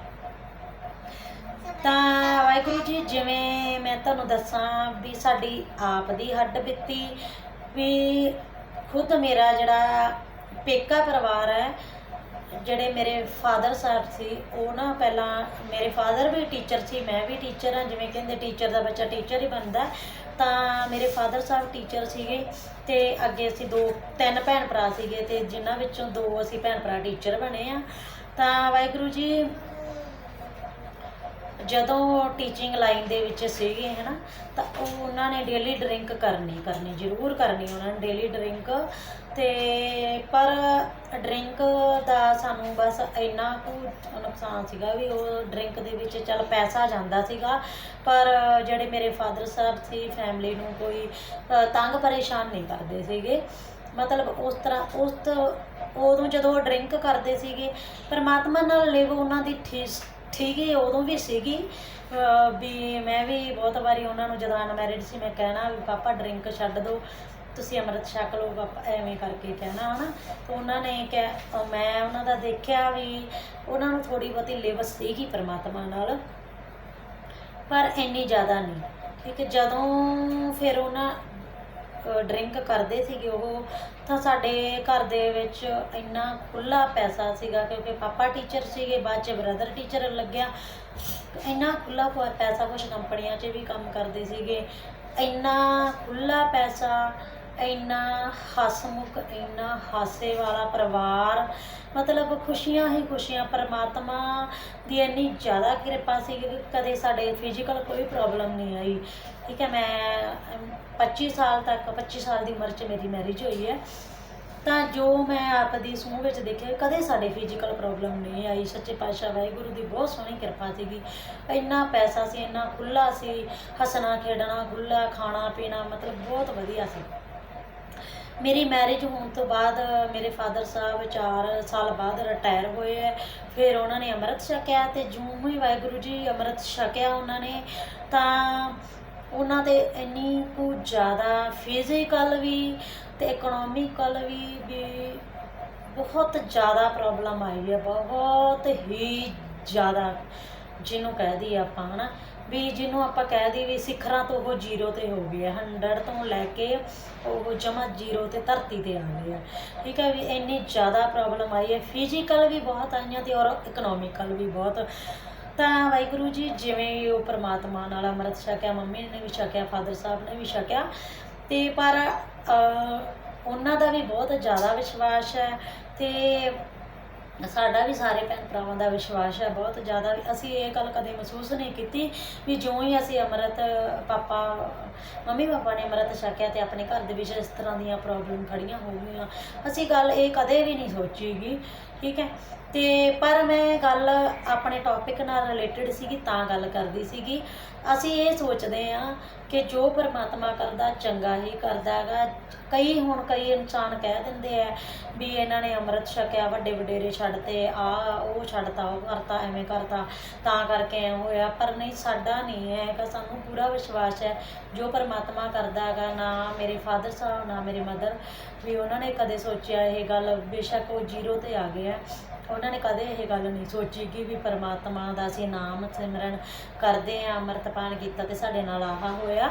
ਤਾਂ ਵਾਹਿਗੁਰੂ ਜੀ, ਜਿਵੇਂ ਮੈਂ ਤੁਹਾਨੂੰ ਦੱਸਾਂ ਵੀ ਸਾਡੀ ਆਪ ਦੀ ਹੱਡ ਬਿੱਤੀ, ਵੀ ਖੁਦ ਮੇਰਾ ਜਿਹੜਾ ਪੇਕਾ ਪਰਿਵਾਰ ਹੈ, ਜਿਹੜੇ ਮੇਰੇ ਫਾਦਰ ਸਾਹਿਬ ਸੀ, ਉਹ ਨਾ ਪਹਿਲਾਂ ਮੇਰੇ ਫਾਦਰ ਵੀ ਟੀਚਰ ਸੀ, ਮੈਂ ਵੀ ਟੀਚਰ ਹਾਂ, ਜਿਵੇਂ ਕਹਿੰਦੇ ਟੀਚਰ ਦਾ ਬੱਚਾ ਟੀਚਰ ਹੀ ਬਣਦਾ। ਤਾਂ ਮੇਰੇ ਫਾਦਰ ਸਾਹਿਬ ਟੀਚਰ ਸੀਗੇ ਤੇ ਅੱਗੇ ਅਸੀਂ ਦੋ, ਤਿੰਨ ਭੈਣ ਭਰਾ ਸੀਗੇ ਤੇ ਜਿਨ੍ਹਾਂ ਵਿੱਚੋਂ ਦੋ ਅਸੀਂ ਭੈਣ ਭਰਾ ਟੀਚਰ ਬਣੇ ਆ। ਤਾਂ ਵਾਹਿਗੁਰੂ ਜੀ ਜਦੋਂ ਟੀਚਿੰਗ ਲਾਈਨ ਦੇ ਵਿੱਚ ਸੀਗੇ, ਹਨਾ, ਤਾਂ ਉਹ ਉਹਨਾਂ ਨੇ ਡੇਲੀ ਡਰਿੰਕ ਕਰਨੀ ਕਰਨੀ, ਜ਼ਰੂਰ ਕਰਨੀ ਉਹਨਾਂ ਨੇ ਡੇਲੀ ਡਰਿੰਕ ਤੇ ਪਰ ਡਰਿੰਕ ਦਾ ਸਾਨੂੰ ਬਸ ਇੰਨਾ ਕੁ ਨੁਕਸਾਨ ਸੀਗਾ ਵੀ ਉਹ ਡਰਿੰਕ ਦੇ ਵਿੱਚ ਚੱਲ ਪੈਸਾ ਜਾਂਦਾ ਸੀਗਾ। ਪਰ ਜਿਹੜੇ ਮੇਰੇ ਫਾਦਰ ਸਾਹਿਬ ਸੀ ਫੈਮਿਲੀ ਨੂੰ ਕੋਈ ਤੰਗ ਪਰੇਸ਼ਾਨ ਨਹੀਂ ਕਰਦੇ ਸੀਗੇ। ਮਤਲਬ ਉਸ ਤਰ੍ਹਾਂ, ਉਸ ਉਦੋਂ ਜਦੋਂ ਉਹ ਡਰਿੰਕ ਕਰਦੇ ਸੀਗੇ, ਪਰਮਾਤਮਾ ਨਾਲ ਲਿਵ ਉਹਨਾਂ ਦੀ ਠੀਕ ਠੀਕ ਹੈ ਉਦੋਂ ਵੀ ਸੀਗੀ। ਵੀ ਮੈਂ ਵੀ ਬਹੁਤ ਵਾਰੀ ਉਹਨਾਂ ਨੂੰ ਜਦੋਂ ਅਨਮੈਰਿਡ ਸੀ, ਮੈਂ ਕਹਿਣਾ ਵੀ, ਪਾਪਾ ਡਰਿੰਕ ਛੱਡ ਦਿਓ ਤੁਸੀਂ ਅੰਮ੍ਰਿਤ ਛਕ ਲਓ, ਪਾਪਾ, ਐਵੇਂ ਕਰਕੇ ਕਹਿਣਾ, ਹਨਾ? ਤਾਂ ਉਹਨਾਂ ਨੇ ਕਹਿ ਮੈਂ ਉਹਨਾਂ ਦਾ ਦੇਖਿਆ ਵੀ ਉਹਨਾਂ ਨੂੰ ਥੋੜੀ ਬਹੁਤੀ ਲਿਵ ਸੀਗੀ ਪਰਮਾਤਮਾ ਨਾਲ, ਪਰ ਇੰਨੀ ਜ਼ਿਆਦਾ ਨਹੀਂ। ਠੀਕ ਹੈ, ਜਦੋਂ ਫਿਰ ਉਹਨਾਂ ਡਰਿੰਕ ਕਰਦੇ ਸੀਗੇ ਉਹ, ਤਾਂ ਸਾਡੇ ਘਰ ਦੇ ਵਿੱਚ ਇੰਨਾ ਖੁੱਲਾ ਪੈਸਾ ਸੀਗਾ ਕਿਉਂਕਿ ਪਾਪਾ ਟੀਚਰ ਸੀਗੇ, ਬਾਅਦ ਚ ਬ੍ਰਦਰ ਟੀਚਰ ਲੱਗਿਆ। ਇੰਨਾ ਖੁੱਲਾ ਪੈਸਾ ਕੁਝ ਕੰਪਨੀਆਂ 'ਚ ਵੀ ਕੰਮ ਕਰਦੇ ਸੀਗੇ। ਇੰਨਾ ਖੁੱਲਾ ਪੈਸਾ ਇੰਨਾ ਹਸਮੁਖ ਇੰਨਾ ਹਾਸੇ ਵਾਲਾ ਪਰਿਵਾਰ ਮਤਲਬ ਖੁਸ਼ੀਆਂ ਹੀ ਖੁਸ਼ੀਆਂ ਪਰਮਾਤਮਾ ਦੀ ਇੰਨੀ ਜ਼ਿਆਦਾ ਕਿਰਪਾ ਸੀ ਕਿ ਕਦੇ ਸਾਡੇ ਫਿਜ਼ੀਕਲ ਕੋਈ ਪ੍ਰੋਬਲਮ ਨਹੀਂ ਆਈ। ਠੀਕ ਹੈ ਮੈਂ ਅਮ, 25 ਸਾਲ ਤੱਕ 25 ਸਾਲ ਦੀ ਉਮਰ 'ਚ ਮੇਰੀ ਮੈਰਿਜ ਹੋਈ ਹੈ। ਤਾਂ ਜੋ ਮੈਂ ਆਪ ਦੀ ਸੂਹ ਵਿੱਚ ਦੇਖਿਆ ਕਦੇ ਸਾਡੇ ਫਿਜ਼ੀਕਲ ਪ੍ਰੋਬਲਮ ਨਹੀਂ ਆਈ। ਸੱਚੇ ਪਾਤਸ਼ਾਹ ਵਾਹਿਗੁਰੂ ਦੀ ਬਹੁਤ ਸੋਹਣੀ ਕਿਰਪਾ ਸੀਗੀ। ਇੰਨਾ ਪੈਸਾ ਸੀ ਇੰਨਾ ਖੁੱਲਾ ਸੀ ਹੱਸਣਾ ਖੇਡਣਾ ਖੁੱਲਾ ਖਾਣਾ ਪੀਣਾ ਮਤਲਬ ਬਹੁਤ ਵਧੀਆ ਸੀ। ਮੇਰੀ ਮੈਰਿਜ ਹੋਣ ਤੋਂ ਬਾਅਦ ਮੇਰੇ ਫਾਦਰ ਸਾਹਿਬ 4 ਸਾਲ ਬਾਅਦ ਰਿਟਾਇਰ ਹੋਏ ਹੈ। ਫਿਰ ਉਹਨਾਂ ਨੇ ਅੰਮ੍ਰਿਤ ਛਕਿਆ ਤੇ ਜਿਉਂ ਹੀ ਵਾਹਿਗੁਰੂ ਜੀ ਅੰਮ੍ਰਿਤ ਛਕਿਆ ਉਹਨਾਂ ਨੇ। ਤਾਂ ਉਹਨਾਂ ਦੇ ਇੰਨੀ ਕੁ ਜ਼ਿਆਦਾ ਫਿਜ਼ੀਕਲ ਵੀ ਤੇ ਇਕਨੋਮਿਕਲ ਵੀ ਵੀ ਬਹੁਤ ਜ਼ਿਆਦਾ ਪ੍ਰੋਬਲਮ ਆਈ ਹੈ ਬਹੁਤ ਹੀ ਜ਼ਿਆਦਾ ਜਿਹਨੂੰ ਕਹਿ ਦਈਏ ਆਪਾਂ, ਹਨਾ। ਵੀ ਜਿਹਨੂੰ ਆਪਾਂ ਕਹਿ ਦਈਏ ਵੀ ਸਿਖਰਾਂ ਤੋਂ ਉਹ ਜ਼ੀਰੋ ਤੇ ਹੋ ਗਏ ਆ 100 ਤੋਂ ਲੈ ਕੇ ਉਹ ਜਮਾ ਜ਼ੀਰੋ ਤੇ ਧਰਤੀ ਤੇ ਆ ਗਏ ਆ। ਠੀਕ ਹੈ ਵੀ ਇੰਨੀ ਜ਼ਿਆਦਾ ਪ੍ਰੋਬਲਮ ਆਈ ਹੈ। ਫਿਜ਼ੀਕਲ ਵੀ ਬਹੁਤ ਆਈਆਂ ਤੇ ਔਰ ਇਕਨੋਮਿਕਲ ਵੀ ਬਹੁਤ। ਤਾਂ ਵਾਹਿਗੁਰੂ ਜੀ, ਜਿਵੇਂ ਉਹ ਪਰਮਾਤਮਾ ਨਾਲ ਅੰਮ੍ਰਿਤ ਛਕਿਆ, ਮੰਮੀ ਨੇ ਵੀ ਛਕਿਆ ਫਾਦਰ ਸਾਹਿਬ ਨੇ ਵੀ ਛਕਿਆ, ਤੇ ਪਰ ਉਹਨਾਂ ਦਾ ਵੀ ਬਹੁਤ ਜ਼ਿਆਦਾ ਵਿਸ਼ਵਾਸ ਹੈ ਤੇ ਸਾਡਾ ਵੀ ਸਾਰੇ ਭੈਣ ਭਰਾਵਾਂ ਦਾ ਵਿਸ਼ਵਾਸ ਹੈ, ਬਹੁਤ ਜ਼ਿਆਦਾ ਵੀ ਅਸੀਂ ਇਹ ਗੱਲ ਕਦੇ ਮਹਿਸੂਸ ਨਹੀਂ ਕੀਤੀ ਵੀ ਜਿਉਂ ਹੀ ਅਸੀਂ ਅੰਮ੍ਰਿਤ ਪਾਪਾ, ਮੰਮੀ ਪਾਪਾ ਨੇ ਅੰਮ੍ਰਿਤ ਛਕਿਆ ਤੇ ਆਪਣੇ ਘਰ ਦੇ ਵਿੱਚ ਇਸ ਤਰ੍ਹਾਂ ਦੀਆਂ ਪ੍ਰੋਬਲਮ ਖੜੀਆਂ ਹੋ ਗਈਆਂ ਅਸੀਂ ਗੱਲ ਇਹ ਕਦੇ ਵੀ ਨਹੀਂ ਸੋਚੀਗੀ ਠੀਕ ਹੈ। ਤੇ ਪਰ ਮੈਂ ਗੱਲ ਆਪਣੇ ਟੌਪਿਕ ਨਾਲ ਰਿਲੇਟਡ ਸੀਗੀ, ਤਾਂ ਗੱਲ ਕਰਦੀ ਸੀਗੀ। ਅਸੀਂ ਇਹ ਸੋਚਦੇ ਆ ਕਿ ਜੋ ਪਰਮਾਤਮਾ ਕਰਦਾ, ਚੰਗਾ ਹੀ ਕਰਦਾ ਹੈਗਾ। ਕਈ ਹੁਣ ਕਈ ਇਨਸਾਨ ਕਹਿ ਦਿੰਦੇ ਆ ਵੀ ਇਹਨਾਂ ਨੇ ਅੰਮ੍ਰਿਤ ਛਕਿਆ, ਵੱਡੇ ਵਡੇਰੇ ਛੱਡਤੇ, ਆ, ਉਹ ਛੱਡਤਾ, ਉਹ ਕਰਤਾ, ਐਵੇਂ ਕਰਤਾ, ਤਾਂ ਕਰਕੇ ਐ ਹੋਇਆ। ਪਰ ਨਹੀਂ, ਸਾਡਾ ਨਹੀਂ ਹੈ ਹੈਗਾ। ਸਾਨੂੰ ਪੂਰਾ ਵਿਸ਼ਵਾਸ ਹੈ, ਜੋ ਪਰਮਾਤਮਾ ਕਰਦਾ ਹੈਗਾ, ਨਾ ਮੇਰੇ ਫਾਦਰ ਸਾਹਿਬ, ਨਾ ਮੇਰੇ ਮਦਰ ਵੀ ਉਹਨਾਂ ਨੇ ਕਦੇ ਸੋਚਿਆ ਇਹ ਗੱਲ। ਬੇਸ਼ੱਕ ਉਹ ਜ਼ੀਰੋ ਤੇ ਆ ਗਏ ਆ। ਉਹਨਾਂ ਨੇ ਕਦੇ ਇਹ ਗੱਲ ਨਹੀਂ ਸੋਚੀ ਕਿ ਵੀ ਪਰਮਾਤਮਾ ਦਾ ਅਸੀਂ ਨਾਮ ਸਿਮਰਨ ਕਰਦੇ ਆ ਅੰਮ੍ਰਿਤਪਾਨ ਕੀਤਾ ਤੇ ਸਾਡੇ ਨਾਲ ਆਹ ਹੋਇਆ।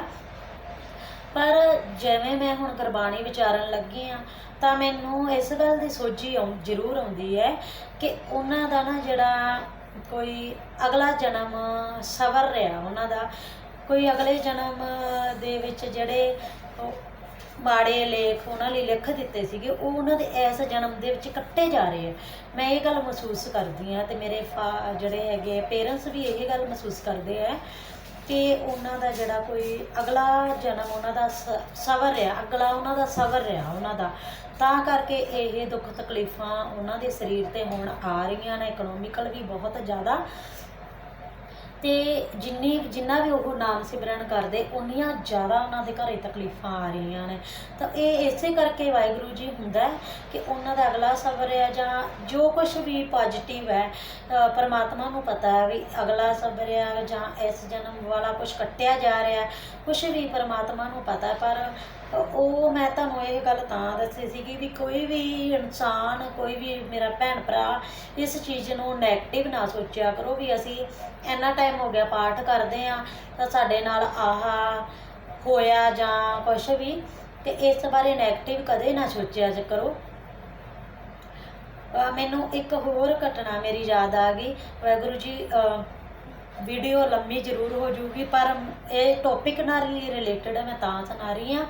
ਪਰ ਜਿਵੇਂ ਮੈਂ ਹੁਣ ਗੁਰਬਾਣੀ ਵਿਚਾਰਨ ਲੱਗੀ ਆ ਤਾਂ ਮੈਨੂੰ ਇਸ ਗੱਲ ਦੀ ਸੋਝੀ ਆਉਂ, ਜ਼ਰੂਰ ਆਉਂਦੀ ਹੈ ਕਿ ਉਹਨਾਂ ਦਾ ਨਾ ਜਿਹੜਾ ਕੋਈ ਅਗਲਾ ਜਨਮ ਸਵਰ ਰਿਹਾ, ਉਹਨਾਂ ਦਾ ਕੋਈ ਅਗਲੇ ਜਨਮ ਦੇ ਵਿੱਚ ਜਿਹੜੇ ਮਾੜੇ ਲੇਖ, ਉਹਨਾਂ ਲਈ ਲਿਖ ਦਿੱਤੇ ਸੀਗੇ, ਉਹ ਉਹਨਾਂ ਦੇ ਇਸ ਜਨਮ ਦੇ ਵਿੱਚ ਕੱਟੇ ਜਾ ਰਹੇ ਆ। ਮੈਂ ਇਹ ਗੱਲ ਮਹਿਸੂਸ ਕਰਦੀ ਆ ਤੇ ਮੇਰੇ ਫਾ- ਜਿਹੜੇ ਹੈਗੇ ਪੇਰੈਂਟਸ ਵੀ ਇਹ ਗੱਲ ਮਹਿਸੂਸ ਕਰਦੇ ਆ ਕਿ ਉਹਨਾਂ ਦਾ ਜਿਹੜਾ ਕੋਈ ਅਗਲਾ ਜਨਮ ਉਹਨਾਂ ਦਾ ਸ- ਸਵਰ ਰਿਹਾ, ਅਗਲਾ ਉਹਨਾਂ ਦਾ ਸਵਰ ਰਿਹਾ ਉਹਨਾਂ ਦਾ, ਤਾਂ ਕਰਕੇ ਇਹ ਦੁੱਖ ਤਕਲੀਫਾਂ ਉਹਨਾਂ ਦੇ ਸਰੀਰ ਤੇ ਹੁਣ ਆ ਰਹੀਆਂ ਨੇ ਇਕਨੋਮਿਕਲ ਵੀ ਬਹੁਤ ਜ਼ਿਆਦਾ ਤੇ ਜਿੰਨੀ ਜਿੰਨਾ ਵੀ ਉਹ ਨਾਮ ਸਿਮਰਨ ਕਰਦੇ, ਉਨੀਆਂ ਜ਼ਿਆਦਾ ਉਹਨਾਂ ਦੇ ਘਰੇ ਤਕਲੀਫਾਂ ਆ ਰਹੀਆਂ ਨੇ। ਤਾਂ ਇਹ ਇਸੇ ਕਰਕੇ ਵਾਹਿਗੁਰੂ ਜੀ ਹੁੰਦਾ ਕਿ ਉਹਨਾਂ ਦਾ ਅਗਲਾ ਸਬਰ ਹੈ ਜਾਂ ਜੋ ਕੁਝ ਵੀ ਪੋਜ਼ਿਟਿਵ ਹੈ ਪਰਮਾਤਮਾ ਨੂੰ ਪਤਾ ਹੈ ਵੀ ਅਗਲਾ ਸਬਰ ਹੈ ਜਾਂ ਇਸ ਜਨਮ ਵਾਲਾ ਕੁਝ ਕੱਟਿਆ ਜਾ ਰਿਹਾ ਕੁਝ ਵੀ ਪਰਮਾਤਮਾ ਨੂੰ ਪਤਾ ਪਰ ਉਹ ਮੈਂ ਤੁਹਾਨੂੰ ਇਹ ਗੱਲ ਤਾਂ ਦੱਸੀ ਸੀਗੀ ਵੀ ਕੋਈ ਵੀ ਇਨਸਾਨ, ਕੋਈ ਵੀ ਮੇਰਾ ਭੈਣ ਭਰਾ ਇਸ ਚੀਜ਼ ਨੂੰ ਨੈਗੇਟਿਵ ਨਾ ਸੋਚਿਆ ਕਰੋ ਵੀ ਅਸੀਂ ਇੰਨਾ ਟਾਈਮ ਹੋ ਗਿਆ ਪਾਠ ਕਰਦੇ ਆ ਤਾਂ ਸਾਡੇ ਨਾਲ ਆਹਾ ਹੋਇਆ ਜਾਂ ਕੁਝ ਵੀ, ਤੇ ਇਸ ਬਾਰੇ ਨੈਗੇਟਿਵ ਕਦੇ ਨਾ ਸੋਚਿਆ ਜੇ ਕਰੋ। ਮੈਨੂੰ ਇੱਕ ਹੋਰ ਘਟਨਾ ਮੇਰੀ ਯਾਦ ਆ ਗਈ। ਵਾਹਿਗੁਰੂ ਜੀ ਵੀਡੀਓ ਲੰਮੀ ਜ਼ਰੂਰ ਹੋ ਜੂਗੀ ਪਰ ਇਹ ਟੌਪਿਕ ਨਾਲ ਹੀ ਰਿਲੇਟਡ ਹੈ ਮੈਂ ਤਾਂ ਸੁਣਾ ਰਹੀ ਹਾਂ।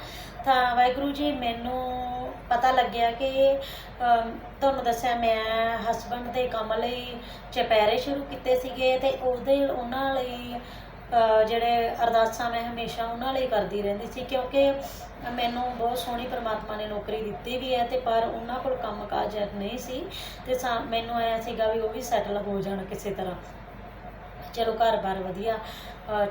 ਤਾਂ ਵਾਹਿਗੁਰੂ ਜੀ, ਮੈਨੂੰ ਪਤਾ ਲੱਗਿਆ ਕਿ ਤੁਹਾਨੂੰ ਦੱਸਿਆ ਮੈਂ ਹਸਬੰਡ ਦੇ ਕੰਮ ਲਈ ਚਪੈਰੇ ਸ਼ੁਰੂ ਕੀਤੇ ਸੀਗੇ ਤੇ ਉਹਦੇ ਉਹਨਾਂ ਲਈ ਜਿਹੜੇ ਅਰਦਾਸਾਂ ਮੈਂ ਹਮੇਸ਼ਾ ਉਹਨਾਂ ਲਈ ਕਰਦੀ ਰਹਿੰਦੀ ਸੀ ਕਿਉਂਕਿ ਮੈਨੂੰ ਬਹੁਤ ਸੋਹਣੀ ਪਰਮਾਤਮਾ ਨੇ ਨੌਕਰੀ ਦਿੱਤੀ ਵੀ ਹੈ ਤੇ ਪਰ ਉਹਨਾਂ ਕੋਲ ਕੰਮਕਾਜ ਨਹੀਂ ਸੀ ਤੇ ਸਾ- ਮੈਨੂੰ ਆਇਆ ਸੀਗਾ ਵੀ ਉਹ ਵੀ ਸੈਟਲ ਹੋ ਜਾਣ ਕਿਸੇ ਤਰ੍ਹਾਂ। ਚਲੋ ਘਰ-ਬਾਰ ਵਧੀਆ।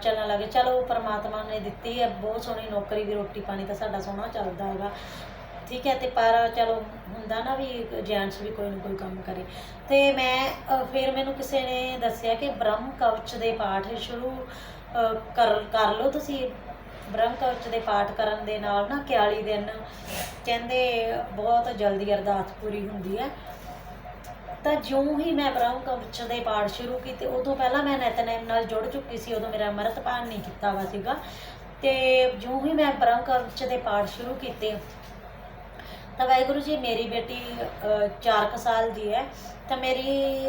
ਚੱਲਣ ਲੱਗੇ। ਚਲੋ ਪਰਮਾਤਮਾ ਨੇ ਦਿੱਤੀ ਹੈ, ਬਹੁਤ ਸੋਹਣੀ ਨੌਕਰੀ ਵੀ, ਰੋਟੀ ਪਾਣੀ ਤਾਂ ਸਾਡਾ ਸੋਹਣਾ ਚੱਲਦਾ ਹੈਗਾ। ਠੀਕ ਹੈ, ਤੇ ਪਰ ਚਲੋ ਹੁੰਦਾ ਨਾ ਵੀ ਜੈਂਟਸ ਵੀ ਕੋਈ ਨਾ ਕੋਈ ਕੰਮ ਕਰੇ। ਤੇ ਮੈਂ ਫਿਰ ਮੈਨੂੰ ਕਿਸੇ ਨੇ ਦੱਸਿਆ ਕਿ ਬ੍ਰਹਮ ਕਵਚ ਦੇ ਪਾਠ ਸ਼ੁਰੂ ਕਰ ਕਰ ਲਓ ਤੁਸੀਂ। ਬ੍ਰਹਮ ਕਵਚ ਦੇ ਪਾਠ ਕਰਨ ਦੇ ਨਾਲ ਨਾ 41 ਦਿਨ, ਕਹਿੰਦੇ ਬਹੁਤ ਜਲਦੀ ਅਰਦਾਸ ਪੂਰੀ ਹੁੰਦੀ ਹੈ। ਤਾਂ ਜਿਉਂ ਹੀ ਮੈਂ ਬ੍ਰਹਮ ਕਵਚ ਦੇ ਪਾਠ ਸ਼ੁਰੂ ਕੀਤੇ, ਉਦੋਂ ਪਹਿਲਾਂ ਮੈਂ ਨਿਤਨੇਮ ਨਾਲ ਜੁੜ ਚੁੱਕੀ ਸੀ, ਉਦੋਂ ਮੇਰਾ ਅੰਮ੍ਰਿਤਪਾਨ ਨਹੀਂ ਕੀਤਾ ਵਾ ਸੀਗਾ। ਤੇ ਜਿਉਂ ਹੀ ਮੈਂ ਬ੍ਰਹਮ ਕਵਚ ਦੇ ਪਾਠ ਸ਼ੁਰੂ ਕੀਤੇ, ਤਾਂ ਵਾਹਿਗੁਰੂ ਜੀ, ਮੇਰੀ ਬੇਟੀ 4 ਸਾਲ ਦੀ ਹੈ। ਤਾਂ ਮੇਰੀ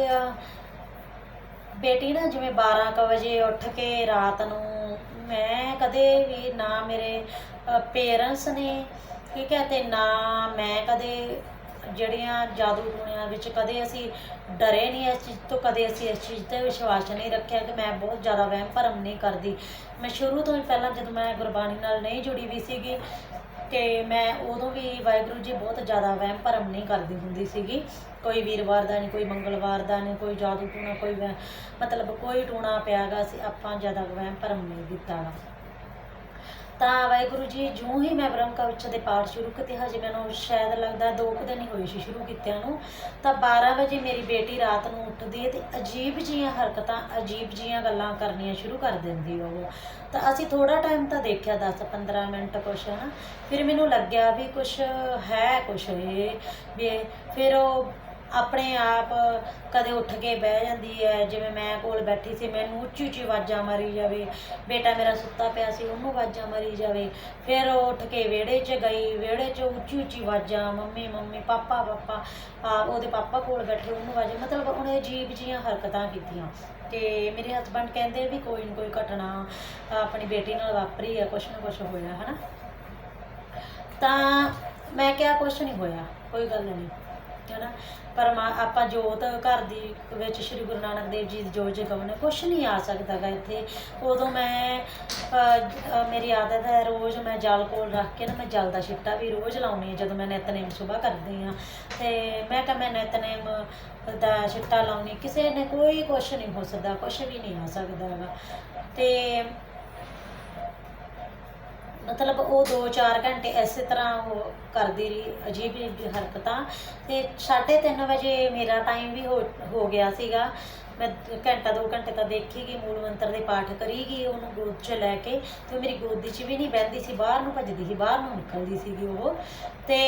ਬੇਟੀ ਨਾ ਜਿਵੇਂ 12 ਕੁ ਵਜੇ ਉੱਠ ਕੇ ਰਾਤ ਨੂੰ ਮੈਂ ਕਦੇ ਵੀ ਨਾ ਮੇਰੇ ਪੇਰੈਂਟਸ ਨੇ ਠੀਕ ਹੈ, ਤੇ ਨਾ ਮੈਂ ਕਦੇ ਜਿਹੜੀਆਂ ਜਾਦੂ ਟੂਣਿਆਂ ਵਿੱਚ ਕਦੇ ਅਸੀਂ ਡਰੇ ਨਹੀਂ, ਇਸ ਚੀਜ਼ ਤੋਂ ਕਦੇ ਅਸੀਂ ਇਸ ਚੀਜ਼ ਤੇ ਵਿਸ਼ਵਾਸ ਨਹੀਂ ਰੱਖਿਆ ਕਿ ਮੈਂ ਬਹੁਤ ਜ਼ਿਆਦਾ ਵਹਿਮ ਭਰਮ ਨਹੀਂ ਕਰਦੀ। ਮੈਂ ਸ਼ੁਰੂ ਤੋਂ ਹੀ ਪਹਿਲਾਂ ਜਦੋਂ ਮੈਂ ਗੁਰਬਾਣੀ ਨਾਲ ਨਹੀਂ ਜੁੜੀ ਵੀ ਸੀਗੀ ਤੇ ਮੈਂ ਉਦੋਂ ਵੀ ਵਾਹਿਗੁਰੂ ਜੀ ਬਹੁਤ ਜ਼ਿਆਦਾ ਵਹਿਮ ਭਰਮ ਨਹੀਂ ਕਰਦੀ ਹੁੰਦੀ ਸੀਗੀ। ਕੋਈ ਵੀਰਵਾਰ ਦਾ ਨਹੀਂ, ਕੋਈ ਮੰਗਲਵਾਰ ਦਾ ਨਹੀਂ, ਕੋਈ ਜਾਦੂ ਟੂਣਾ, ਕੋਈ ਵਹਿ- ਮਤਲਬ ਕੋਈ ਟੂਣਾ ਪਿਆਗਾ ਸੀ, ਆਪਾਂ ਜ਼ਿਆਦਾ ਵਹਿਮ ਭਰਮ ਨਹੀਂ ਕੀਤਾ ਤਾਂ ਵਾਹਿਗੁਰੂ ਜੀ, ਜਿਉਂ ਹੀ ਮੈਂ ਬ੍ਰਹਮ ਕਵਚ ਦੇ ਪਾਠ ਸ਼ੁਰੂ ਕੀਤੇ, ਹਜੇ ਮੈਨੂੰ ਸ਼ਾਇਦ ਲੱਗਦਾ ਦੋ ਕੁ ਦਿਨ ਹੀ ਹੋਏ ਸੀ ਸ਼ੁਰੂ ਕੀਤਿਆਂ ਨੂੰ। ਤਾਂ 12 ਵਜੇ ਮੇਰੀ ਬੇਟੀ ਰਾਤ ਨੂੰ ਉੱਠਦੀ ਹੈ ਤੇ ਅਜੀਬ ਜੀਆਂ ਹਰਕਤਾਂ, ਅਜੀਬ ਜੀਆਂ ਗੱਲਾਂ ਕਰਨੀਆਂ ਸ਼ੁਰੂ ਕਰ ਦਿੰਦੀ ਉਹ। ਤਾਂ ਅਸੀਂ ਥੋੜਾ ਟਾਈਮ ਤਾਂ ਦੇਖਿਆ 10 15 ਮਿੰਟ ਕੁਛ ਹੈ ਨਾ ਫਿਰ ਮੈਨੂੰ ਲੱਗਿਆ ਵੀ ਕੁਛ ਹੈ ਕੁਛ ਇਹ, ਵੀ ਫਿਰ ਉਹ ਆਪਣੇ ਆਪ ਕਦੇ ਉੱਠ ਕੇ ਬਹਿ ਜਾਂਦੀ ਹੈ, ਜਿਵੇਂ ਮੈਂ ਕੋਲ ਬੈਠੀ ਸੀ, ਮੈਨੂੰ ਉੱਚੀ ਉੱਚੀ ਆਵਾਜ਼ਾਂ ਮਾਰੀ ਜਾਵੇ, ਬੇਟਾ ਮੇਰਾ ਸੁੱਤਾ ਪਿਆ ਸੀ, ਉਹਨੂੰ ਆਵਾਜ਼ਾਂ ਮਾਰੀ ਜਾਵੇ, ਫਿਰ ਉਹ ਉੱਠ ਕੇ ਵਿਹੜੇ 'ਚ ਗਈ, ਵਿਹੜੇ 'ਚ ਉੱਚੀ ਉੱਚੀ ਆਵਾਜ਼ਾਂ, ਮੰਮੀ ਮੰਮੀ, ਪਾਪਾ ਪਾਪਾ, ਆ ਉਹਦੇ ਪਾਪਾ ਕੋਲ ਬੈਠੇ, ਉਹਨੂੰ ਆਵਾਜ਼, ਮਤਲਬ ਉਹਨੇ ਅਜੀਬ ਜੀਆਂ ਹਰਕਤਾਂ ਕੀਤੀਆਂ ਤੇ ਮੇਰੇ ਹਸਬੰਡ ਕਹਿੰਦੇ ਵੀ ਕੋਈ ਨਾ ਕੋਈ ਘਟਨਾ ਆਪਣੀ ਬੇਟੀ ਨਾਲ ਵਾਪਰੀ ਹੈ ਕੁਛ ਨਾ ਕੁਛ ਹੋਇਆ, ਹਨਾ? ਤਾਂ ਮੈਂ ਕਿਹਾ ਕੁਛ ਨਹੀਂ ਹੋਇਆ, ਕੋਈ ਗੱਲ ਨਹੀਂ ਹੈ ਨਾ ਪਰਮਾ ਆਪਾਂ ਜੋਤ ਘਰ ਦੀ ਵਿੱਚ ਸ੍ਰੀ ਗੁਰੂ ਨਾਨਕ ਦੇਵ ਜੀ ਦੀ ਜੋਤ ਜਗਾਉਣੇ ਕੁਛ ਨਹੀਂ ਆ ਸਕਦਾ ਗਾ ਇੱਥੇ। ਉਦੋਂ ਮੈਂ ਮੇਰੀ ਆਦਤ ਹੈ ਰੋਜ਼ ਮੈਂ ਜਲ ਕੋਲ ਰੱਖ ਕੇ ਨਾ ਮੈਂ ਜਲ ਦਾ ਛਿੱਟਾ ਵੀ ਰੋਜ਼ ਲਾਉਣੀ ਹੈ ਜਦੋਂ ਮੈਂ ਨਿਤਨੇਮ ਸੁਬਾ ਕਰਦੀ ਹਾਂ। ਤੇ ਮੈਂ ਕਿਹਾ ਮੈਂ ਨਿਤਨੇਮ ਦਾ ਛਿੱਟਾ ਲਾਉਣੀ ਕਿਸੇ ਨੇ ਕੋਈ ਕੁਛ ਨਹੀਂ ਹੋ ਸਕਦਾ, ਕੁਛ ਵੀ ਨਹੀਂ ਆ ਸਕਦਾ ਗਾ ਤੇ ਮਤਲਬ ਉਹ 2-4 ਘੰਟੇ ਇਸੇ ਤਰ੍ਹਾਂ ਉਹ ਕਰਦੀ ਰਹੀ, ਅਜੀਬ ਅਜੀਬ ਹਰਕਤਾਂ। ਤੇ 3:30 ਵਜੇ ਮੇਰਾ ਟਾਈਮ ਵੀ ਹੋ ਹੋ ਗਿਆ ਸੀਗਾ। ਮੈਂ ਘੰਟਾ ਦੋ ਘੰਟੇ ਤਾਂ ਦੇਖੀ ਗਈ, ਮੂਲ ਮੰਤਰ ਦੇ ਪਾਠ ਕਰੀ ਗਈ ਉਹਨੂੰ ਗੋਦ 'ਚ ਲੈ ਕੇ। ਤੇ ਉਹ ਮੇਰੀ ਗੋਦੀ 'ਚ ਵੀ ਨਹੀਂ ਬਹਿੰਦੀ ਸੀ, ਬਾਹਰ ਨੂੰ ਭੱਜਦੀ ਸੀ, ਬਾਹਰ ਨੂੰ ਨਿਕਲਦੀ ਸੀਗੀ ਉਹ। ਤੇ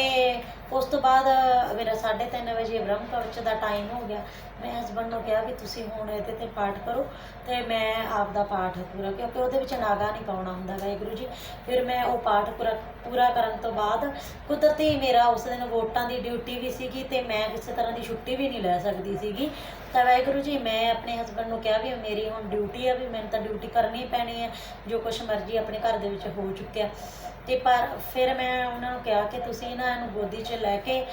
ਉਸ ਤੋਂ ਬਾਅਦ ਮੇਰਾ 3:30 ਵਜੇ ਬ੍ਰਹਮ ਕਵਚ ਦਾ ਟਾਈਮ ਹੋ ਗਿਆ। ਮੈਂ ਹਸਬੰਡ ਨੂੰ ਕਿਹਾ ਵੀ ਤੁਸੀਂ ਹੁਣ ਇਹਦੇ ਤੇ ਪਾਠ ਕਰੋ ਤੇ ਮੈਂ ਆਪ ਦਾ ਪਾਠ ਪੂਰਾ ਕਿਉਂਕਿ ਉਹਦੇ ਵਿੱਚ ਨਾਗਾ ਨਹੀਂ ਪਾਉਣਾ ਹੁੰਦਾ ਵਾਹਿਗੁਰੂ ਜੀ। ਫਿਰ ਮੈਂ ਉਹ ਪਾਠ ਪੂਰਾ ਪੂਰਾ ਕਰਨ ਤੋਂ ਬਾਅਦ ਕੁਦਰਤੀ ਮੇਰਾ ਉਸ ਦਿਨ ਵੋਟਾਂ ਦੀ ਡਿਊਟੀ ਵੀ ਸੀਗੀ ਤੇ ਮੈਂ ਕਿਸੇ ਤਰ੍ਹਾਂ ਦੀ ਛੁੱਟੀ ਵੀ ਨਹੀਂ ਲੈ ਸਕਦੀ ਸੀਗੀ। ਤਾਂ ਵਾਹਿਗੁਰੂ ਜੀ, ਮੈਂ ਆਪਣੇ ਹਸਬੰਡ ਨੂੰ ਕਿਹਾ ਵੀ ਮੇਰੀ ਹੁਣ ਡਿਊਟੀ ਆ ਵੀ ਮੈਨੂੰ ਤਾਂ ਡਿਊਟੀ ਕਰਨੀ ਪੈਣੀ ਹੈ ਜੋ ਕੁਛ ਮਰਜ਼ੀ ਆਪਣੇ ਘਰ ਦੇ ਵਿੱਚ ਹੋ ਚੁੱਕਿਆ। ਤੇ ਪਰ ਫਿਰ ਮੈਂ ਉਹਨਾਂ ਨੂੰ ਕਿਹਾ ਕਿ ਤੁਸੀਂ ਨਾ ਇਹਨੂੰ ਗੋਦੀ 'ਚ ਲੈ ਕੇ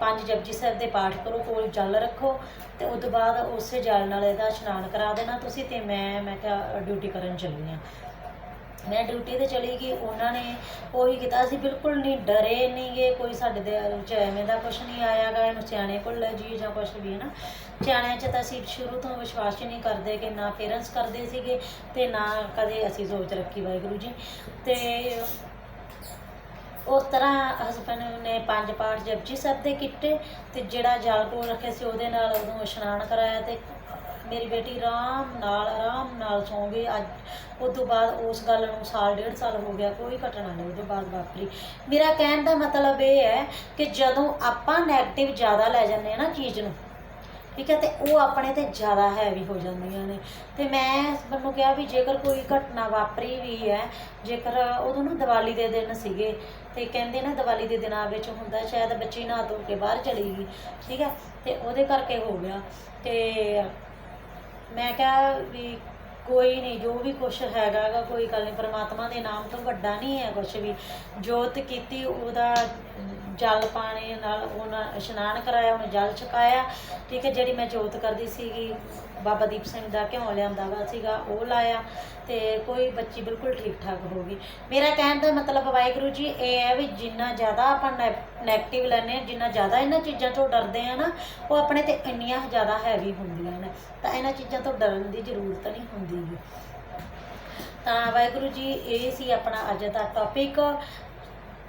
ਪੰਜ ਜਪਜੀ ਸਾਹਿਬ ਦੇ ਪਾਠ ਕਰੋ, ਕੋਲ ਜਲ ਰੱਖੋ ਤੇ ਉਸ ਤੋਂ ਬਾਅਦ ਉਸੇ ਜਲ ਨਾਲ ਇਹਦਾ ਇਸ਼ਨਾਨ ਕਰਾ ਦੇਣਾ ਤੁਸੀਂ ਤੇ ਮੈਂ ਮੈਂ ਕਿਹਾ ਡਿਊਟੀ ਕਰਨ ਚੱਲੀ ਹਾਂ। ਮੈਂ ਡਿਊਟੀ ਤੇ ਚਲੀ ਗਈ, ਉਹਨਾਂ ਨੇ ਉਹੀ ਕੀਤਾ, ਅਸੀਂ ਬਿਲਕੁਲ ਨਹੀਂ ਡਰੇ ਨਹੀਂਗੇ, ਕੋਈ ਸਾਡੇ ਦੇ ਚ ਐਵੇਂ ਦਾ ਕੁਝ ਨਹੀਂ ਆਇਆਗਾ ਇਹਨੂੰ ਸਿਆਣੇ ਕੋਲ ਲੈ ਜੀ ਜਾਂ ਕੁਝ ਵੀ ਹੈ ਨਾ ਸਿਆਣਿਆਂ 'ਚ ਤਾਂ ਅਸੀਂ ਸ਼ੁਰੂ ਤੋਂ ਵਿਸ਼ਵਾਸ ਹੀ ਨਹੀਂ ਕਰਦੇ ਕਿ ਨਾ ਪੇਰੈਂਟਸ ਕਰਦੇ ਸੀਗੇ ਤੇ ਨਾ ਕਦੇ ਅਸੀਂ ਸੋਚ ਰੱਖੀ ਵਾਹਿਗੁਰੂ ਜੀ। ਤੇ ਉਸ ਤਰ੍ਹਾਂ ਹਸਬੰਡ ਨੇ ਪੰਜ ਪਾਠ ਜਪਜੀ ਸਾਹਿਬ ਦੇ ਕੀਤੇ ਤੇ ਜਿਹੜਾ ਜਲ ਕੋਲ ਰੱਖਿਆ ਸੀ ਉਹਦੇ ਨਾਲ ਉਹਨੂੰ ਇਸ਼ਨਾਨ ਕਰਾਇਆ ਤੇ ਮੇਰੀ ਬੇਟੀ ਆਰਾਮ ਨਾਲ ਆਰਾਮ ਨਾਲ ਸੌਂ ਗਈ। ਅੱਜ ਉਸ ਤੋਂ ਬਾਅਦ ਉਸ ਗੱਲ ਨੂੰ ਸਾਲ, ਡੇਢ ਸਾਲ ਹੋ ਗਿਆ, ਕੋਈ ਘਟਨਾ ਨਹੀਂ ਉਹਦੇ ਬਾਅਦ ਵਾਪਰੀ। ਮੇਰਾ ਕਹਿਣ ਦਾ ਮਤਲਬ ਇਹ ਹੈ ਕਿ ਜਦੋਂ ਆਪਾਂ 네ਗੇਟਿਵ ਜ਼ਿਆਦਾ ਲੈ ਜਾਂਦੇ ਆ ਨਾ ਚੀਜ਼ ਨੂੰ ਠੀਕ ਹੈ, ਤੇ ਉਹ ਆਪਣੇ ਤੇ ਜ਼ਿਆਦਾ ਹੈਵੀ ਹੋ ਜਾਂਦੀਆਂ ਨੇ। ਤੇ ਮੈਂ ਮੈਨੂੰ ਕਿਹਾ ਵੀ ਜੇਕਰ ਕੋਈ ਘਟਨਾ ਵਾਪਰੀ ਵੀ ਹੈ, ਜੇਕਰ ਉਦੋਂ ਨਾ ਦੀਵਾਲੀ ਦੇ ਦਿਨ ਸੀਗੇ, ਤੇ ਕਹਿੰਦੇ ਨਾ ਦੀਵਾਲੀ ਦੇ ਦਿਨਾਂ ਵਿੱਚ ਹੁੰਦਾ ਸ਼ਾਇਦ ਬੱਚੀ ਨਾ ਧੋ ਕੇ ਬਾਹਰ ਚਲੀ ਗਈ, ਠੀਕ ਹੈ, ਤੇ ਉਹਦੇ ਕਰਕੇ ਹੋ ਗਿਆ। ਤੇ ਮੈਂ ਕਿਹਾ ਵੀ ਕੋਈ ਨਹੀਂ, ਜੋ ਵੀ ਕੁਛ ਹੈਗਾ ਕੋਈ ਗੱਲ ਨਹੀਂ, ਪਰਮਾਤਮਾ ਦੇ ਨਾਮ ਤੋਂ ਵੱਡਾ ਨਹੀਂ ਹੈ ਕੁਛ ਵੀ। ਜੋਤ ਕੀਤੀ, ਉਹਦਾ ਜਲ ਪਾਣੀ ਨਾਲ ਉਹਨਾਂ ਇਸ਼ਨਾਨ ਕਰਾਇਆ, ਉਹਨੂੰ ਜਲ ਛਕਾਇਆ। ਠੀਕ ਹੈ, ਜਿਹੜੀ ਮੈਂ ਜੋਤ ਕਰਦੀ ਸੀਗੀ ਬਾਬਾ ਦੀਪ ਸਿੰਘ ਦਾ ਘਿਓ ਲਿਆਂਦਾ ਵਾ ਸੀਗਾ, ਉਹ ਲਾਇਆ ਤੇ ਕੋਈ ਬੱਚੀ ਬਿਲਕੁਲ ਠੀਕ ਠਾਕ ਹੋ ਗਈ। ਮੇਰਾ ਕਹਿਣ ਦਾ ਮਤਲਬ ਵਾਹਿਗੁਰੂ ਜੀ, ਇਹ ਹੈ ਵੀ ਜਿੰਨਾ ਜ਼ਿਆਦਾ ਆਪਾਂ ਨੈਗੇਟਿਵ ਲੈਂਦੇ ਹਾਂ, ਜਿੰਨਾ ਜ਼ਿਆਦਾ ਇਹਨਾਂ ਚੀਜ਼ਾਂ ਤੋਂ ਡਰਦੇ ਆ ਨਾ, ਉਹ ਆਪਣੇ ਤੇ ਇੰਨੀਆਂ ਜ਼ਿਆਦਾ ਹੈਵੀ ਹੁੰਦੀਆਂ ਨੇ। ਤਾਂ ਇਹਨਾਂ ਚੀਜ਼ਾਂ ਤੋਂ ਡਰਨ ਦੀ ਜ਼ਰੂਰਤ ਨਹੀਂ ਹੁੰਦੀ ਤਾਂ ਵਾਹਿਗੁਰੂ ਜੀ, ਇਹ ਸੀ ਆਪਣਾ ਅੱਜ ਦਾ ਟੌਪਿਕ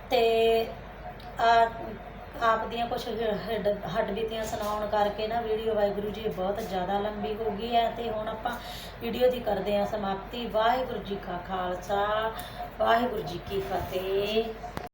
ਤੇ ਆਪ ਦੀਆਂ ਕੁਝ ਹੱਡ ਬੀਤੀਆਂ ਸੁਣਾਉਣ ਕਰਕੇ ਨਾ ਵੀਡੀਓ ਵਾਹਿਗੁਰੂ ਜੀ ਬਹੁਤ ਜ਼ਿਆਦਾ ਲੰਬੀ ਹੋ ਗਈ ਹੈ ਤੇ ਹੁਣ ਆਪਾਂ ਵੀਡੀਓ ਦੀ ਕਰਦੇ ਹਾਂ ਸਮਾਪਤੀ। ਵਾਹਿਗੁਰੂ ਜੀ ਕਾ ਖਾਲਸਾ, ਵਾਹਿਗੁਰੂ ਜੀ ਕੀ ਫਤਿਹ।